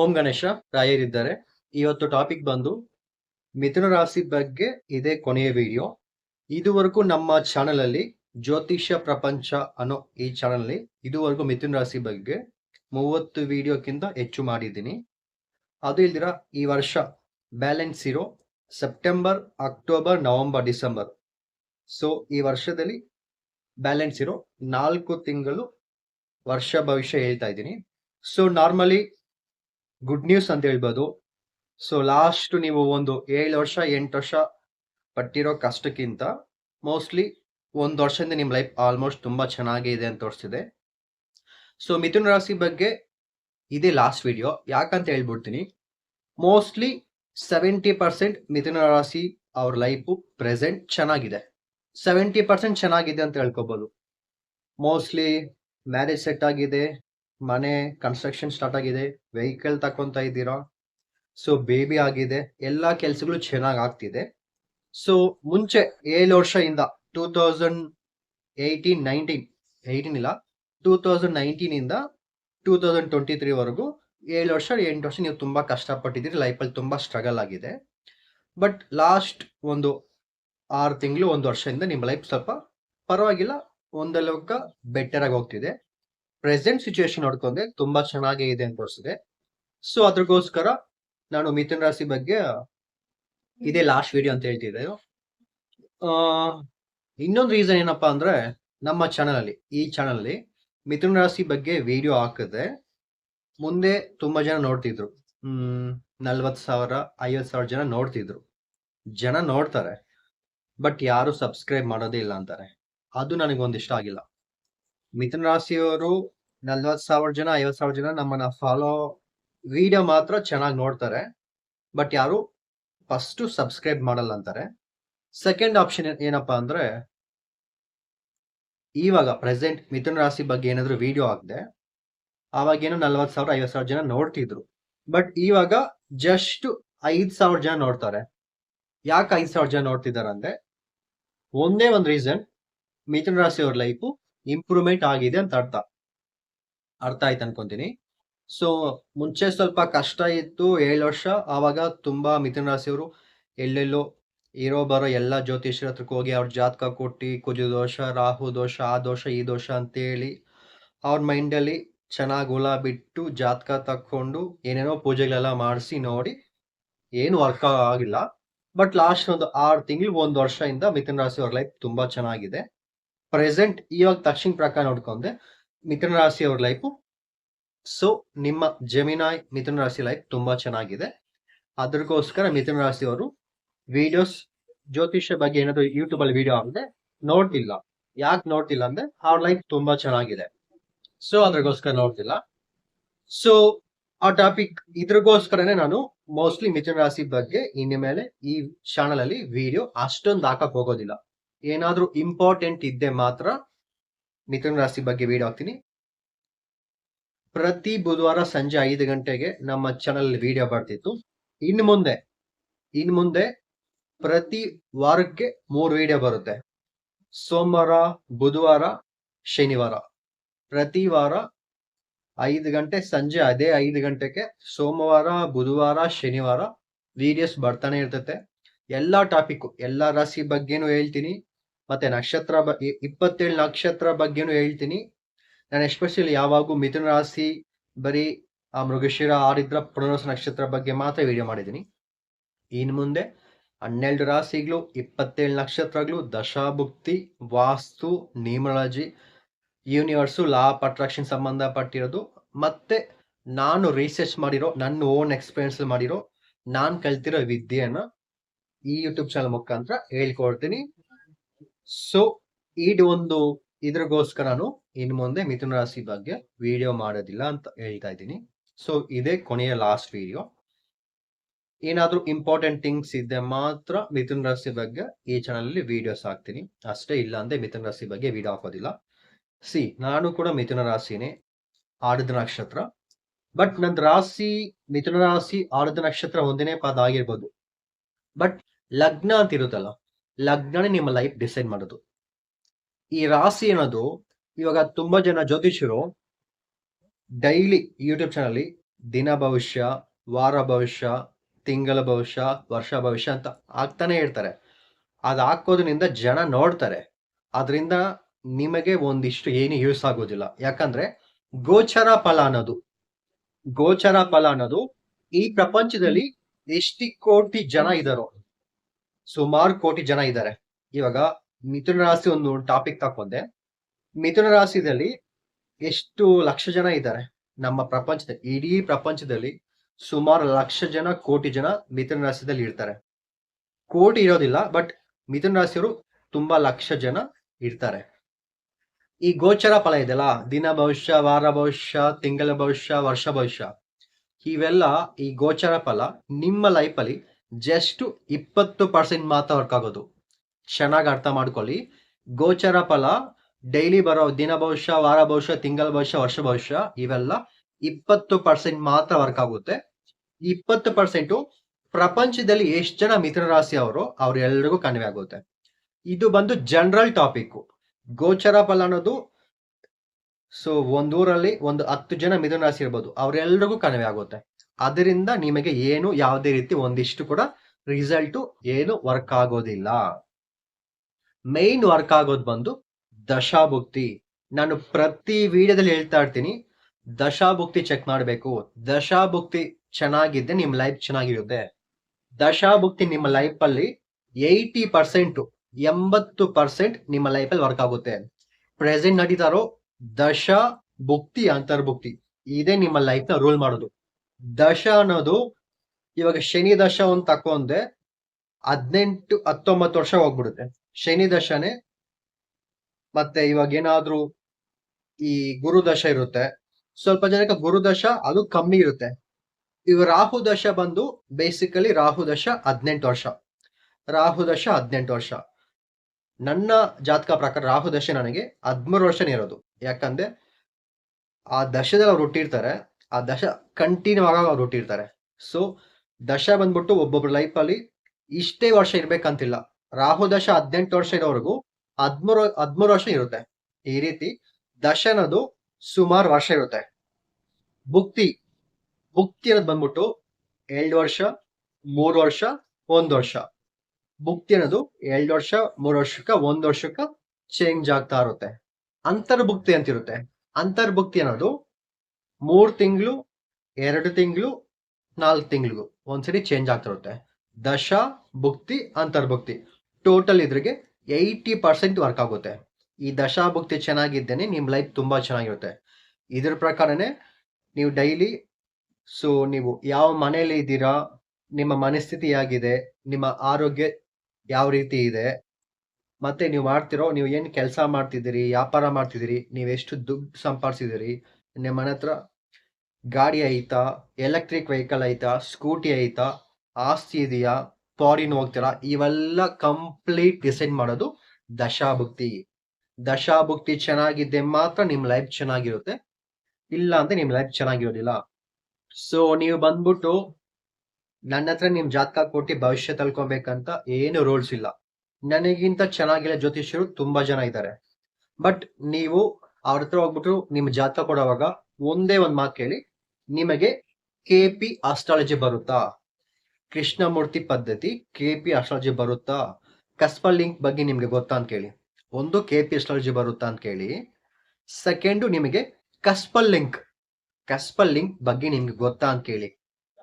ಓಂ ಗಣೇಶ ರಾಯರಿದ್ದಾರೆ. ಇವತ್ತು ಟಾಪಿಕ್ ಬಂದು ಮಿಥುನ ರಾಶಿ ಬಗ್ಗೆ ಇದೇ ಕೊನೆಯ ವಿಡಿಯೋ ಇದುವರೆಗೂ ನಮ್ಮ ಚಾನಲಲ್ಲಿ ಜ್ಯೋತಿಷ್ಯ ಪ್ರಪಂಚ ಅನ್ನೋ ಈ ಚಾನಲ್ ಅಲ್ಲಿ ಇದುವರೆಗೂ ಮಿಥುನ ರಾಶಿ ಬಗ್ಗೆ ಮೂವತ್ತು ವಿಡಿಯೋಕ್ಕಿಂತ ಹೆಚ್ಚು ಮಾಡಿದ್ದೀನಿ. ಅದು ಇಲ್ದಿರ ಈ ವರ್ಷ ಬ್ಯಾಲೆನ್ಸ್ ಇರೋ September October November December so ಈ ವರ್ಷದಲ್ಲಿ ಬ್ಯಾಲೆನ್ಸ್ ಇರೋ ನಾಲ್ಕು ತಿಂಗಳು ವರ್ಷ ಭವಿಷ್ಯ ಹೇಳ್ತಾ ಇದ್ದೀನಿ. ಸೊ ನಾರ್ಮಲಿ ಗುಡ್ ನ್ಯೂಸ್ ಅಂತ ಹೇಳ್ಬೋದು. ಸೊ ಲಾಸ್ಟ್ ನೀವು ಒಂದು ಏಳು ವರ್ಷ, ಎಂಟು ವರ್ಷ ಪಟ್ಟಿರೋ ಕಷ್ಟಕ್ಕಿಂತ ಮೋಸ್ಟ್ಲಿ ಒಂದು ವರ್ಷದಿಂದ ನಿಮ್ಮ ಲೈಫ್ ಆಲ್ಮೋಸ್ಟ್ ತುಂಬಾ ಚೆನ್ನಾಗಿ ಇದೆ ಅಂತ ತೋರಿಸ್ತಿದೆ ಸೊ ಮಿಥುನ ರಾಶಿ ಬಗ್ಗೆ ಇದೇ ಲಾಸ್ಟ್ ವಿಡಿಯೋ ಯಾಕಂತ ಹೇಳ್ಬಿಡ್ತೀನಿ. ಮೋಸ್ಟ್ಲಿ ಸೆವೆಂಟಿ ಪರ್ಸೆಂಟ್ ಮಿಥುನ ರಾಶಿ ಅವ್ರ ಲೈಫು ಪ್ರೆಸೆಂಟ್ ಚೆನ್ನಾಗಿದೆ. ಸೆವೆಂಟಿ ಪರ್ಸೆಂಟ್ ಚೆನ್ನಾಗಿದೆ ಅಂತ ಹೇಳ್ಕೊಬೋದು. ಮೋಸ್ಟ್ಲಿ ಮ್ಯಾರೇಜ್ ಸೆಟ್ ಆಗಿದೆ. ಮನೆ ಕನ್ಸ್ಟ್ರಕ್ಷನ್ ಸ್ಟಾರ್ಟ್ ಆಗಿದೆ ವೆಹಿಕಲ್ ತಕೊಂತ ಇದ್ದೀರಾ ಸೊ ಬೇಬಿ ಆಗಿದೆ, ಎಲ್ಲ ಕೆಲಸಗಳು ಚೆನ್ನಾಗಿ ಆಗ್ತಿದೆ. ಸೊ ಮುಂಚೆ ಏಳು ವರ್ಷದಿಂದ two thousand eighteen nineteen eighteen ಇಲ್ಲ ಟೂ ತೌಸಂಡ್ ನೈನ್ಟೀನಿಂದ ಟೂ ತೌಸಂಡ್ ಟ್ವೆಂಟಿ ತ್ರೀ ವರೆಗೂ ಏಳು ವರ್ಷ, ಎಂಟು ವರ್ಷ ನೀವು ತುಂಬಾ ಕಷ್ಟಪಟ್ಟಿದ್ದೀರಿ ಲೈಫಲ್ಲಿ ತುಂಬಾ ಸ್ಟ್ರಗಲ್ ಆಗಿದೆ. ಬಟ್ ಲಾಸ್ಟ್ ಒಂದು ಆರು ತಿಂಗಳು, ಒಂದು ವರ್ಷದಿಂದ ನಿಮ್ಮ ಲೈಫ್ ಸ್ವಲ್ಪ ಪರವಾಗಿಲ್ಲ ಒಂದಲೋಕ ಬೆಟರ್ ಆಗಿ ಹೋಗ್ತಿದೆ. ಪ್ರೆಸೆಂಟ್ ಸಿಚುವೇಶನ್ ನೋಡ್ಕೊಂಡೆ ತುಂಬಾ ಚೆನ್ನಾಗೇ ಇದೆ ಅಂತ ತೋರಿಸಿದೆ. ಸೊ ಅದಕ್ಕೋಸ್ಕರ ನಾನು ಮಿಥುನ್ ರಾಶಿ ಬಗ್ಗೆ ಇದೇ ಲಾಸ್ಟ್ ವಿಡಿಯೋ ಅಂತ ಹೇಳ್ತಿದ್ದೆ. ಆ, ಇನ್ನೊಂದು ರೀಸನ್ ಏನಪ್ಪಾ ಅಂದ್ರೆ ನಮ್ಮ ಚಾನಲ್ ಅಲ್ಲಿ ಈ ಚಾನಲ್ ಅಲ್ಲಿ ಮಿಥುನ್ ರಾಶಿ ಬಗ್ಗೆ ವಿಡಿಯೋ ಹಾಕಿದ್ರೆ ಮುಂದೆ ತುಂಬಾ ಜನ ನೋಡ್ತಿದ್ರು. ಹ್ಮ್ ನಲ್ವತ್ ಸಾವಿರ ಐವತ್ ಸಾವಿರ ಜನ ನೋಡ್ತಿದ್ರು. ಜನ ನೋಡ್ತಾರೆ ಬಟ್ ಯಾರು ಸಬ್ಸ್ಕ್ರೈಬ್ ಮಾಡೋದೇ ಇಲ್ಲ ಅಂತಾರೆ. ಅದು ನನಗೆ ಒಂದಿಷ್ಟ ಆಗಿಲ್ಲ. ಮಿಥುನ ರಾಶಿಯವರು ನಲ್ವತ್ ಸಾವಿರ ಜನ, ಐವತ್ತು ಸಾವಿರ ಜನ ನಮ್ಮನ್ನ ಫಾಲೋ ವಿಡಿಯೋ ಮಾತ್ರ ಚೆನ್ನಾಗಿ ನೋಡ್ತಾರೆ. ಬಟ್ ಯಾರು ಫಸ್ಟ್ ಸಬ್ಸ್ಕ್ರೈಬ್ ಮಾಡಲ್ಲ ಅಂತಾರೆ. ಸೆಕೆಂಡ್ ಆಪ್ಷನ್ ಏನಪ್ಪಾ ಅಂದ್ರೆ, ಇವಾಗ ಪ್ರೆಸೆಂಟ್ ಮಿಥುನ ರಾಶಿ ಬಗ್ಗೆ ಏನಾದ್ರು ವಿಡಿಯೋ ಆಗದೆ ಆವಾಗೇನು ನಲ್ವತ್ ಸಾವಿರ, ಐವತ್ತು ಸಾವಿರ ಜನ ನೋಡ್ತಿದ್ರು. ಬಟ್ ಇವಾಗ ಜಸ್ಟ್ ಐದು ಸಾವಿರ ಜನ ನೋಡ್ತಾರೆ. ಯಾಕೆ ಐದು ಸಾವಿರ ಜನ ನೋಡ್ತಿದ್ದಾರೆ ಅಂದ್ರೆ ಒಂದೇ ಒಂದು ರೀಸನ್ ಮಿಥುನ ರಾಶಿ ಅವ್ರ ಲೈಫು ಇಂಪ್ರೂವ್ಮೆಂಟ್ ಆಗಿದೆ ಅಂತ ಅರ್ಥ. ಅರ್ಥ ಆಯ್ತು ಅನ್ಕೊಂತೀನಿ. ಸೊ ಮುಂಚೆ ಸ್ವಲ್ಪ ಕಷ್ಟ ಇತ್ತು, ಏಳು ವರ್ಷ, ಆವಾಗ ತುಂಬ ಮಿಥುನ ರಾಶಿಯವರು ಎಲ್ಲೆಲ್ಲೋ ಇರೋ ಬರೋ ಎಲ್ಲ ಜ್ಯೋತಿಷ್ಯರ ಹತ್ರಕ್ಕೆ ಹೋಗಿ ಅವ್ರ ಜಾತಕ ಕೊಟ್ಟು, ಕುಜು ದೋಷ, ರಾಹು ದೋಷ, ಆ ದೋಷ, ಈ ದೋಷ ಅಂತೇಳಿ ಅವ್ರ ಮೈಂಡಲ್ಲಿ ಚೆನ್ನಾಗಿ ಹುಳ ಬಿಟ್ಟು ಜಾತಕ ತಕ್ಕೊಂಡು ಏನೇನೋ ಪೂಜೆಗಳೆಲ್ಲ ಮಾಡಿಸಿ ನೋಡಿ ಏನು ವರ್ಕ್ ಆಗಿಲ್ಲ. ಬಟ್ ಲಾಸ್ಟ್ ಒಂದು ಆರು ತಿಂಗಳು, ಒಂದು ವರ್ಷದಿಂದ ಮಿಥುನ ರಾಶಿ ಅವ್ರ ಲೈಫ್ ತುಂಬಾ ಚೆನ್ನಾಗಿದೆ. ಪ್ರೆಸೆಂಟ್ ಇವಾಗ ತಕ್ಷಣ ಪ್ರಕಾರ ನೋಡ್ಕೊಂಡೆ, ಮಿಥುನ ರಾಶಿ ಅವ್ರ ಲೈಫು ಸೊ ನಿಮ್ಮ ಜಮಿನಾಯ್ ಮಿಥುನ ರಾಶಿ ಲೈಫ್ ತುಂಬಾ ಚೆನ್ನಾಗಿದೆ. ಅದಕ್ಕೋಸ್ಕರ ಮಿಥುನ ರಾಶಿ ಅವರು ವಿಡಿಯೋಸ್ ಜ್ಯೋತಿಷ್ಯ ಬಗ್ಗೆ ಏನಾದ್ರು ಯೂಟ್ಯೂಬ್ ಅಲ್ಲಿ ವಿಡಿಯೋ ಆಗದೆ ನೋಡ್ತಿಲ್ಲ. ಯಾಕೆ ನೋಡ್ತಿಲ್ಲ ಅಂದ್ರೆ ಅವ್ರ ಲೈಫ್ ತುಂಬಾ ಚೆನ್ನಾಗಿದೆ. ಸೊ ಅದ್ರಗೋಸ್ಕರ ನೋಡ್ತಿಲ್ಲ. ಸೊ ಆ ಟಾಪಿಕ್ ಇದ್ರಗೋಸ್ಕರನೇ ನಾನು ಮೋಸ್ಟ್ಲಿ ಮಿಥುನ ರಾಶಿ ಬಗ್ಗೆ ಇನ್ನು ಮೇಲೆ ಈ ಚಾನಲ್ ಅಲ್ಲಿ ವಿಡಿಯೋ ಅಷ್ಟೊಂದು ಹಾಕಕ್ ಹೋಗೋದಿಲ್ಲ. ಏನಾದ್ರೂ ಇಂಪಾರ್ಟೆಂಟ್ ಇದ್ದೆ ಮಾತ್ರ ಮಿಥುನ ರಾಶಿ ಬಗ್ಗೆ ವಿಡಿಯೋ ಹಾಕ್ತೀನಿ ಪ್ರತಿ ಬುಧವಾರ ಸಂಜೆ ಐದು ಗಂಟೆಗೆ ನಮ್ಮ ಚಾನಲ್ ವಿಡಿಯೋ ಬರ್ತಿತ್ತು. ಇನ್ನು ಮುಂದೆ ಇನ್ನು ಮುಂದೆ ಪ್ರತಿ ವಾರಕ್ಕೆ ಮೂರು ವಿಡಿಯೋ ಬರುತ್ತೆ. ಸೋಮವಾರ, ಬುಧವಾರ, ಶನಿವಾರ. ಪ್ರತಿ ವಾರ ಐದು ಗಂಟೆ, ಸಂಜೆ ಅದೇ ಐದು ಗಂಟೆಗೆ ಸೋಮವಾರ, ಬುಧವಾರ, ಶನಿವಾರ ವಿಡಿಯೋಸ್ ಬರ್ತಾನೆ ಇರ್ತೈತೆ. ಎಲ್ಲಾ ಟಾಪಿಕ್ ಎಲ್ಲಾ ರಾಶಿ ಬಗ್ಗೆನೂ ಹೇಳ್ತೀನಿ. ಮತ್ತೆ ನಕ್ಷತ್ರ ಇಪ್ಪತ್ತೇಳು ನಕ್ಷತ್ರ ಬಗ್ಗೆನೂ ಹೇಳ್ತೀನಿ. ನಾನು ಎಸ್ಪೆಷಲಿ ಯಾವಾಗೂ ಮಿಥುನ ರಾಶಿ, ಬರೀ ಆ ಮೃಗಶಿರ, ಆರಿದ್ರ, ಪುನರ್ವಸ ನಕ್ಷತ್ರ ಬಗ್ಗೆ ಮಾತ್ರ ವಿಡಿಯೋ ಮಾಡಿದ್ದೀನಿ. ಇನ್ನು ಮುಂದೆ ಹನ್ನೆರಡು ರಾಶಿಗಳು, ಇಪ್ಪತ್ತೇಳು ನಕ್ಷತ್ರಗಳು, ದಶಾಭುಕ್ತಿ, vastu numerology universe law of attraction ಸಂಬಂಧಪಟ್ಟಿರೋದು. ಮತ್ತೆ ನಾನು ರಿಸರ್ಚ್ ಮಾಡಿರೋ, ನನ್ನ ಓನ್ ಎಕ್ಸ್ಪೀರಿಯನ್ಸ್ ಮಾಡಿರೋ, ನಾನು ಕಲ್ತಿರೋ ವಿದ್ಯೆಯನ್ನು ಈ ಯೂಟ್ಯೂಬ್ ಚಾನಲ್ ಮುಖಾಂತರ ಹೇಳ್ಕೊಡ್ತೀನಿ. ಸೊ ಇದು ಒಂದು ಇದ್ರಗೋಸ್ಕರ ನಾನು ಇನ್ನು ಮುಂದೆ ಮಿಥುನ ರಾಶಿ ಬಗ್ಗೆ ವಿಡಿಯೋ ಮಾಡೋದಿಲ್ಲ ಅಂತ ಹೇಳ್ತಾ ಇದ್ದೀನಿ. ಸೊ ಇದೇ ಕೊನೆಯ ಲಾಸ್ಟ್ ವಿಡಿಯೋ ಏನಾದ್ರೂ ಇಂಪಾರ್ಟೆಂಟ್ ಥಿಂಗ್ಸ್ ಇದ್ದೆ ಮಾತ್ರ ಮಿಥುನ ರಾಶಿ ಬಗ್ಗೆ ಈ ಚಾನಲಲ್ಲಿ ವಿಡಿಯೋಸ್ ಹಾಕ್ತೀನಿ. ಅಷ್ಟೇ ಇಲ್ಲ ಅಂದ್ರೆ ಮಿಥುನ ರಾಶಿ ಬಗ್ಗೆ ವಿಡಿಯೋ ಹಾಕೋದಿಲ್ಲ. ಸಿ ನಾನು ಕೂಡ ಮಿಥುನ ರಾಶಿನೇ ಆಡದ ನಕ್ಷತ್ರ. ಬಟ್ ನನ್ನ ರಾಶಿ, ಮಿಥುನ ರಾಶಿ ಆಡದ ನಕ್ಷತ್ರ ಒಂದನೇ ಪಾದ ಆಗಿರ್ಬೋದು. ಬಟ್ ಲಗ್ನ ಅಂತ ಇರುತ್ತಲ್ಲ ಲಗ್ನನೇ ನಿಮ್ಮ ಲೈಫ್ ಡಿಸೈಡ್ ಮಾಡೋದು. ಈ ರಾಶಿ ಅನ್ನೋದು ಇವಾಗ ತುಂಬಾ ಜನ ಜ್ಯೋತಿಷ್ಯರು ಡೈಲಿ ಯೂಟ್ಯೂಬ್ ಚಾನಲ್ ದಿನ ಭವಿಷ್ಯ, ವಾರ ಭವಿಷ್ಯ, ತಿಂಗಳ ಭವಿಷ್ಯ, ವರ್ಷ ಭವಿಷ್ಯ ಅಂತ ಆಗ್ತಾನೆ ಇರ್ತಾರೆ ಅದು ಹಾಕೋದ್ರಿಂದ ಜನ ನೋಡ್ತಾರೆ. ಅದರಿಂದ ನಿಮಗೆ ಒಂದಿಷ್ಟು ಏನು ಯೂಸ್ ಆಗೋದಿಲ್ಲ. ಯಾಕಂದ್ರೆ ಗೋಚರ ಫಲ ಅನ್ನೋದು. ಗೋಚರ ಫಲ ಅನ್ನೋದು ಈ ಪ್ರಪಂಚದಲ್ಲಿ ಎಷ್ಟು ಕೋಟಿ ಜನ ಇದಾರೋ ಸುಮಾರು ಕೋಟಿ ಜನ ಇದ್ದಾರೆ. ಇವಾಗ ಮಿಥುನ ರಾಶಿ ಒಂದು ಟಾಪಿಕ್ ತಕೊಂಡೆ ಮಿಥುನ ರಾಶಿದಲ್ಲಿ ಎಷ್ಟು ಲಕ್ಷ ಜನ ಇದ್ದಾರೆ? ನಮ್ಮ ಪ್ರಪಂಚದಲ್ಲಿ ಇಡೀ ಪ್ರಪಂಚದಲ್ಲಿ ಸುಮಾರು ಲಕ್ಷ ಜನ, ಕೋಟಿ ಜನ ಮಿಥುನ ರಾಶಿದಲ್ಲಿ ಇರ್ತಾರೆ. ಕೋಟಿ ಇರೋದಿಲ್ಲ ಬಟ್ ಮಿಥುನ ರಾಶಿಯವರು ತುಂಬಾ ಲಕ್ಷ ಜನ ಇರ್ತಾರೆ. ಈ ಗೋಚರ ಫಲ ಇದೆಯಲ್ಲ? ದಿನ ಭವಿಷ್ಯ, ವಾರ ಭವಿಷ್ಯ, ತಿಂಗಳ ಭವಿಷ್ಯ, ವರ್ಷ ಭವಿಷ್ಯ. ಇವೆಲ್ಲ ಈ ಗೋಚರ ಫಲ ನಿಮ್ಮ ಲೈಫಲ್ಲಿ ಜಸ್ಟ್ ಇಪ್ಪತ್ತು ಪರ್ಸೆಂಟ್ ಮಾತ್ರ ವರ್ಕ್ ಆಗೋದು. ಚೆನ್ನಾಗಿ ಅರ್ಥ ಮಾಡ್ಕೊಳ್ಳಿ. ಗೋಚರ ಫಲ, ಡೈಲಿ ಬರೋ ದಿನ ಭವಿಷ್ಯ, ವಾರ ಭವಿಷ್ಯ, ತಿಂಗಳ ಭವಿಷ್ಯ, ವರ್ಷ ಭವಿಷ್ಯ, ಇವೆಲ್ಲ ಇಪ್ಪತ್ತು ಪರ್ಸೆಂಟ್ ಮಾತ್ರ ವರ್ಕ್ ಆಗುತ್ತೆ. ಇಪ್ಪತ್ತು ಪರ್ಸೆಂಟು ಪ್ರಪಂಚದಲ್ಲಿ ಎಷ್ಟು ಜನ ಮಿಥುನ ರಾಶಿ ಅವರು ಅವ್ರೆಲ್ರಿಗೂ ಕಣಿವೆ ಆಗುತ್ತೆ. ಇದು ಬಂದು ಜನರಲ್ ಟಾಪಿಕ್ ಗೋಚರ ಫಲ ಅನ್ನೋದು ಸೊ ಒಂದೂರಲ್ಲಿ ಒಂದು ಹತ್ತು ಜನ ಮಿಥುನ ರಾಶಿ ಇರ್ಬೋದು ಅವ್ರೆಲ್ರಿಗೂ ಕಣಿವೆ ಆಗುತ್ತೆ. ಅದರಿಂದ ನಿಮಗೆ ಏನು ಯಾವುದೇ ರೀತಿ ಒಂದಿಷ್ಟು ಕೂಡ ರಿಸಲ್ಟ್ ಏನು ವರ್ಕ್ ಆಗೋದಿಲ್ಲ. ಮೇನ್ ವರ್ಕ್ ಆಗೋದು ಬಂದು ದಶಾಭುಕ್ತಿ. ನಾನು ಪ್ರತಿ ವಿಡಿಯೋದಲ್ಲಿ ಹೇಳ್ತಾ ಇರ್ತೀನಿ, ದಶಾಭುಕ್ತಿ ಚೆಕ್ ಮಾಡಬೇಕು. ದಶಾಭುಕ್ತಿ ಚೆನ್ನಾಗಿದ್ದೆ ನಿಮ್ಮ ಲೈಫ್ ಚೆನ್ನಾಗಿರುತ್ತೆ. ದಶಾಭುಕ್ತಿ ನಿಮ್ಮ ಲೈಫ್ ಅಲ್ಲಿ ಏಯ್ಟಿ ಪರ್ಸೆಂಟ್ ಎಂಬತ್ತು ಪರ್ಸೆಂಟ್ ನಿಮ್ಮ ಲೈಫ್ ಅಲ್ಲಿ ವರ್ಕ್ ಆಗುತ್ತೆ. ಪ್ರೆಸೆಂಟ್ ನಡೀತಾರೋ ದಶ ಭುಕ್ತಿ ಅಂತರ್ಭುಕ್ತಿ. ಇದೇ ನಿಮ್ಮ ಲೈಫ್ನ ರೂಲ್ ಮಾಡೋದು. ದಶ ಅನ್ನೋದು ಇವಾಗ ಶನಿ ದಶ ಒಂದು ತಕೊಂಡೆ ಹದಿನೆಂಟು, ಹತ್ತೊಂಬತ್ತು ವರ್ಷ ಹೋಗ್ಬಿಡುತ್ತೆ. ಶನಿ ದಶನೇ ಮತ್ತೆ ಇವಾಗ ಏನಾದ್ರೂ ಈ ಗುರು ದಶ ಇರುತ್ತೆ. ಸ್ವಲ್ಪ ಜನಕ್ಕೆ ಗುರು ದಶ ಅದು ಕಮ್ಮಿ ಇರುತ್ತೆ. ಇವ ರಾಹು ದಶ ಬಂದು ಬೇಸಿಕಲಿ ರಾಹು ದಶ ಹದಿನೆಂಟು ವರ್ಷ. ರಾಹು ದಶ ಹದಿನೆಂಟು ವರ್ಷ. ನನ್ನ ಜಾತಕ ಪ್ರಕಾರ ರಾಹು ದಶ ನನಗೆ ಹದಿಮೂರು ವರ್ಷನೇ ಇರೋದು. ಯಾಕಂದ್ರೆ ಆ ದಶದಲ್ಲಿ ಅವ್ರು ಹುಟ್ಟಿರ್ತಾರೆ. ಆ ದಶ ಕಂಟಿನ್ಯೂ ಆಗ ಅವ್ರು ಹುಟ್ಟಿರ್ತಾರೆ. ಸೊ ದಶ ಬಂದ್ಬಿಟ್ಟು ಒಬ್ಬೊಬ್ರ ಲೈಫಲ್ಲಿ ಇಷ್ಟೇ ವರ್ಷ ಇರ್ಬೇಕಂತಿಲ್ಲ. ರಾಹು ದಶ ಹದಿನೆಂಟು ವರ್ಷ ಇರೋವರೆಗೂ ಹದ್ಮೂರು ಹದ್ಮೂರು ವರ್ಷ ಇರುತ್ತೆ. ಈ ರೀತಿ ದಶ ಅನ್ನೋದು ಸುಮಾರು ವರ್ಷ ಇರುತ್ತೆ. ಭುಕ್ತಿ ಭುಕ್ತಿ ಅನ್ನೋದು ಬಂದ್ಬಿಟ್ಟು ಎರಡು ವರ್ಷ, ಮೂರು ವರ್ಷ, ಒಂದು ವರ್ಷ. ಭುಕ್ತಿ ಅನ್ನೋದು ಎರಡು ವರ್ಷ, ಮೂರು ವರ್ಷಕ್ಕ, ಒಂದು ವರ್ಷಕ್ಕ ಚೇಂಜ್ ಆಗ್ತಾ ಇರುತ್ತೆ. ಅಂತರ್ಭುಕ್ತಿ ಅಂತ ಇರುತ್ತೆ ಅಂತರ್ಭುಕ್ತಿ ಅನ್ನೋದು ಮೂರ್ ತಿಂಗಳು, ಎರಡು ತಿಂಗಳು, ನಾಲ್ಕು ತಿಂಗಳಿಗೂ ಒಂದ್ಸರಿ ಚೇಂಜ್ ಆಗ್ತಾ ಇರುತ್ತೆ. ದಶ, ಭುಕ್ತಿ, ಅಂತರ್ಭುಕ್ತಿ. ಟೋಟಲ್ ಇದ್ರಿಗೆ ಏಯ್ಟಿ ಪರ್ಸೆಂಟ್ ವರ್ಕ್ ಆಗುತ್ತೆ. ಈ ದಶಾಭುಕ್ತಿ ಚೆನ್ನಾಗಿದ್ದೇನೆ ನಿಮ್ಮ ಲೈಫ್ ತುಂಬಾ ಚೆನ್ನಾಗಿರುತ್ತೆ. ಇದ್ರ ಪ್ರಕಾರನೇ ನೀವು ಡೈಲಿ ಸೊ ನೀವು ಯಾವ ಮನೆಯಲ್ಲಿ ಇದ್ದೀರಾ, ನಿಮ್ಮ ಮನಸ್ಥಿತಿ ಹೇಗಿದೆ, ನಿಮ್ಮ ಆರೋಗ್ಯ ಯಾವ ರೀತಿ ಇದೆ, ಮತ್ತೆ ನೀವು ಮಾಡ್ತಿರೋ, ನೀವು ಏನು ಕೆಲಸ ಮಾಡ್ತಿದ್ದೀರಿ, ವ್ಯಾಪಾರ ಮಾಡ್ತಿದ್ದೀರಿ, ನೀವು ಎಷ್ಟು ದುಡ್ಡು ಸಂಪಾದಿಸಿದಿರಿ ನಿಮ್ಮ ಮನೆ ಹತ್ರ ಗಾಡಿ ಐತಾ ಎಲೆಕ್ಟ್ರಿಕ್ ವೆಹಿಕಲ್ ಐತಾ ಸ್ಕೂಟಿ ಐತಾ, ಆಸ್ತಿ ಇದೆಯಾ ಫಾರಿನ್ ಹೋಗ್ತೀರಾ, ಇವೆಲ್ಲ ಕಂಪ್ಲೀಟ್ ಡಿಸೈಡ್ ಮಾಡೋದು ದಶಾಭುಕ್ತಿ. ದಶಾಭುಕ್ತಿ ಚೆನ್ನಾಗಿದ್ದೆ ಮಾತ್ರ ನಿಮ್ಮ ಲೈಫ್ ಚೆನ್ನಾಗಿರುತ್ತೆ, ಇಲ್ಲ ಅಂದ್ರೆ ನಿಮ್ಮ ಲೈಫ್ ಚೆನ್ನಾಗಿರೋದಿಲ್ಲ. ಸೊ ನೀವು ಬಂದ್ಬಿಟ್ಟು ನನ್ನ ಹತ್ರ ನಿಮ್ ಜಾತಕ ಕೊಟ್ಟು ಭವಿಷ್ಯ ತಲ್ಕೊಬೇಕಂತ ಏನು ರೂಲ್ಸ್ ಇಲ್ಲ. ನನಗಿಂತ ಚೆನ್ನಾಗಿಲ್ಲ ಜ್ಯೋತಿಷ್ಯರು ತುಂಬಾ ಜನ ಇದ್ದಾರೆ. ಬಟ್ ನೀವು ಅವ್ರ ಹತ್ರ ಹೋಗ್ಬಿಟ್ಟು ನಿಮ್ ಜಾತಕ ಕೊಡೋವಾಗ ಒಂದೇ ಒಂದ್ ಮಾತು ಕೇಳಿ ನಿಮಗೆ ಕೆ ಪಿ ಆಸ್ಟ್ರಾಲಜಿ ಬರುತ್ತಾ? ಕೃಷ್ಣಮೂರ್ತಿ ಪದ್ಧತಿ, ಕೆ ಪಿ ಆಸ್ಟ್ರಾಲಜಿ ಬರುತ್ತಾ? ಕಸ್ಪಲ್ ಲಿಂಕ್ ಬಗ್ಗೆ ನಿಮಗೆ ಗೊತ್ತಾ ಅಂತ ಕೇಳಿ. ಒಂದು ಕೆ ಪಿ ಆಸ್ಟ್ರಾಲಜಿ ಬರುತ್ತಾ ಅಂತ ಕೇಳಿ. ಸೆಕೆಂಡು ನಿಮಗೆ ಕಸ್ಪಲ್ ಲಿಂಕ್ ಕಸ್ಪಲ್ ಲಿಂಕ್ ಬಗ್ಗೆ ನಿಮ್ಗೆ ಗೊತ್ತಾ ಅಂತ ಕೇಳಿ.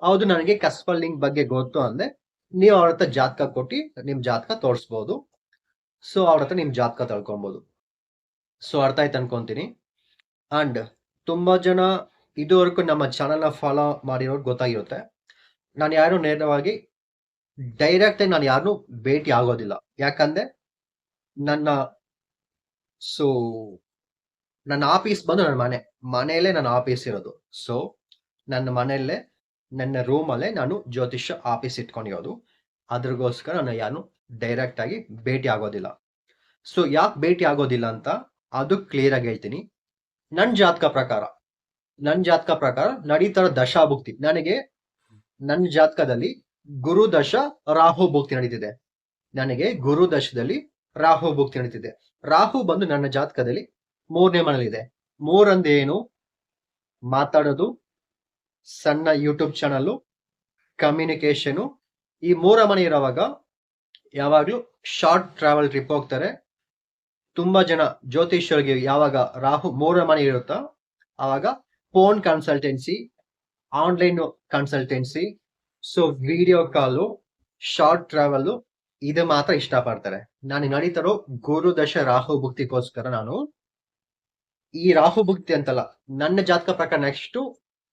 ಹೌದು, ನನಗೆ ಕಸ್ಪಲ್ ಲಿಂಕ್ ಬಗ್ಗೆ ಗೊತ್ತು ಅಂದ್ರೆ ನೀವು ಅವ್ರ ಹತ್ರ ಜಾತಕ ಕೊಟ್ಟು ನಿಮ್ ಜಾತಕ ತೋರಿಸ್ಬೋದು. ಸೊ ಅವ್ರ ಹತ್ರ ನಿಮ್ ಜಾತಕ ತಳ್ಕೊಬೋದು. ಸೊ ಅರ್ಥ ಆಯ್ತು ಅನ್ಕೊಂತೀನಿ. ಅಂಡ್ ತುಂಬಾ ಜನ ಇದುವರೆಗೂ ನಮ್ಮ ಚಾನಲ್ನ ಫಾಲೋ ಮಾಡಿರೋರು ಗೊತ್ತಾಗಿರುತ್ತೆ. ನಾನು ಯಾರು ನೇರವಾಗಿ ಡೈರೆಕ್ಟ್ ನಾನು ಯಾರನ್ನೂ ಭೇಟಿ ಆಗೋದಿಲ್ಲ. ಯಾಕಂದ್ರೆ ನನ್ನ ಸೊ ನನ್ನ ಆಫೀಸ್ ಬಂದು ನನ್ನ ಮನೆ, ಮನೆಯಲ್ಲೇ ನನ್ನ ಆಫೀಸ್ ಇರೋದು. ಸೊ ನನ್ನ ಮನೆಯಲ್ಲೇ, ನನ್ನ ರೂಮಲ್ಲೇ ನಾನು ಜ್ಯೋತಿಷ್ಯ ಆಫೀಸ್ ಇಟ್ಕೊಂಡಿರೋದು. ಅದ್ರಗೋಸ್ಕರ ನಾನು ಯಾರು ಡೈರೆಕ್ಟ್ ಆಗಿ ಭೇಟಿ ಆಗೋದಿಲ್ಲ. ಸೊ ಯಾಕೆ ಭೇಟಿ ಆಗೋದಿಲ್ಲ ಅಂತ ಅದು ಕ್ಲಿಯರ್ ಆಗಿ ಹೇಳ್ತೀನಿ. ನನ್ನ ಜಾತಕ ಪ್ರಕಾರ ನನ್ನ ಜಾತಕ ಪ್ರಕಾರ ನಡೀತಾರ ದಶಾಭುಕ್ತಿ ನನಗೆ ನನ್ನ ಜಾತಕದಲ್ಲಿ ಗುರು ದಶ, ರಾಹು ಭುಕ್ತಿ ನಡೀತಿದೆ. ನನಗೆ ಗುರು ದಶದಲ್ಲಿ ರಾಹು ಭುಕ್ತಿ ನಡೀತಿದೆ. ರಾಹು ಬಂದು ನನ್ನ ಜಾತಕದಲ್ಲಿ ಮೂರನೇ ಮನೆಯಲ್ಲಿದೆ. ಮೂರಂದೇನು ಮಾತಾಡೋದು, ಸಣ್ಣ ಯೂಟ್ಯೂಬ್ ಚಾನಲ್ ಕಮ್ಯುನಿಕೇಶನ್ ಈ ಮೂರ ಮನೆ ಇರೋವಾಗ ಯಾವಾಗಲೂ ಶಾರ್ಟ್ ಟ್ರಾವೆಲ್ ಟ್ರಿಪ್ ಹೋಗ್ತಾರೆ. ತುಂಬಾ ಜನ ಜ್ಯೋತಿಷ್ಯರಿಗೆ ಯಾವಾಗ ರಾಹು ಮೂರ ಮನೆ ಇರುತ್ತೋ, ಆವಾಗ phone consultancy online consultancy so video call short travel ಇದು ಮಾತ್ರ ಇಷ್ಟಪಡ್ತಾರೆ. ನಾನು ನಡೀತಾರೋ ಗುರು ದಶ ರಾಹು ಭುಕ್ತಿಗೋಸ್ಕರ ನಾನು ಈ ರಾಹು ಭುಕ್ತಿ ಅಂತಲ್ಲ, ನನ್ನ ಜಾತಕ ಪ್ರಕಾರ ನೆಕ್ಸ್ಟ್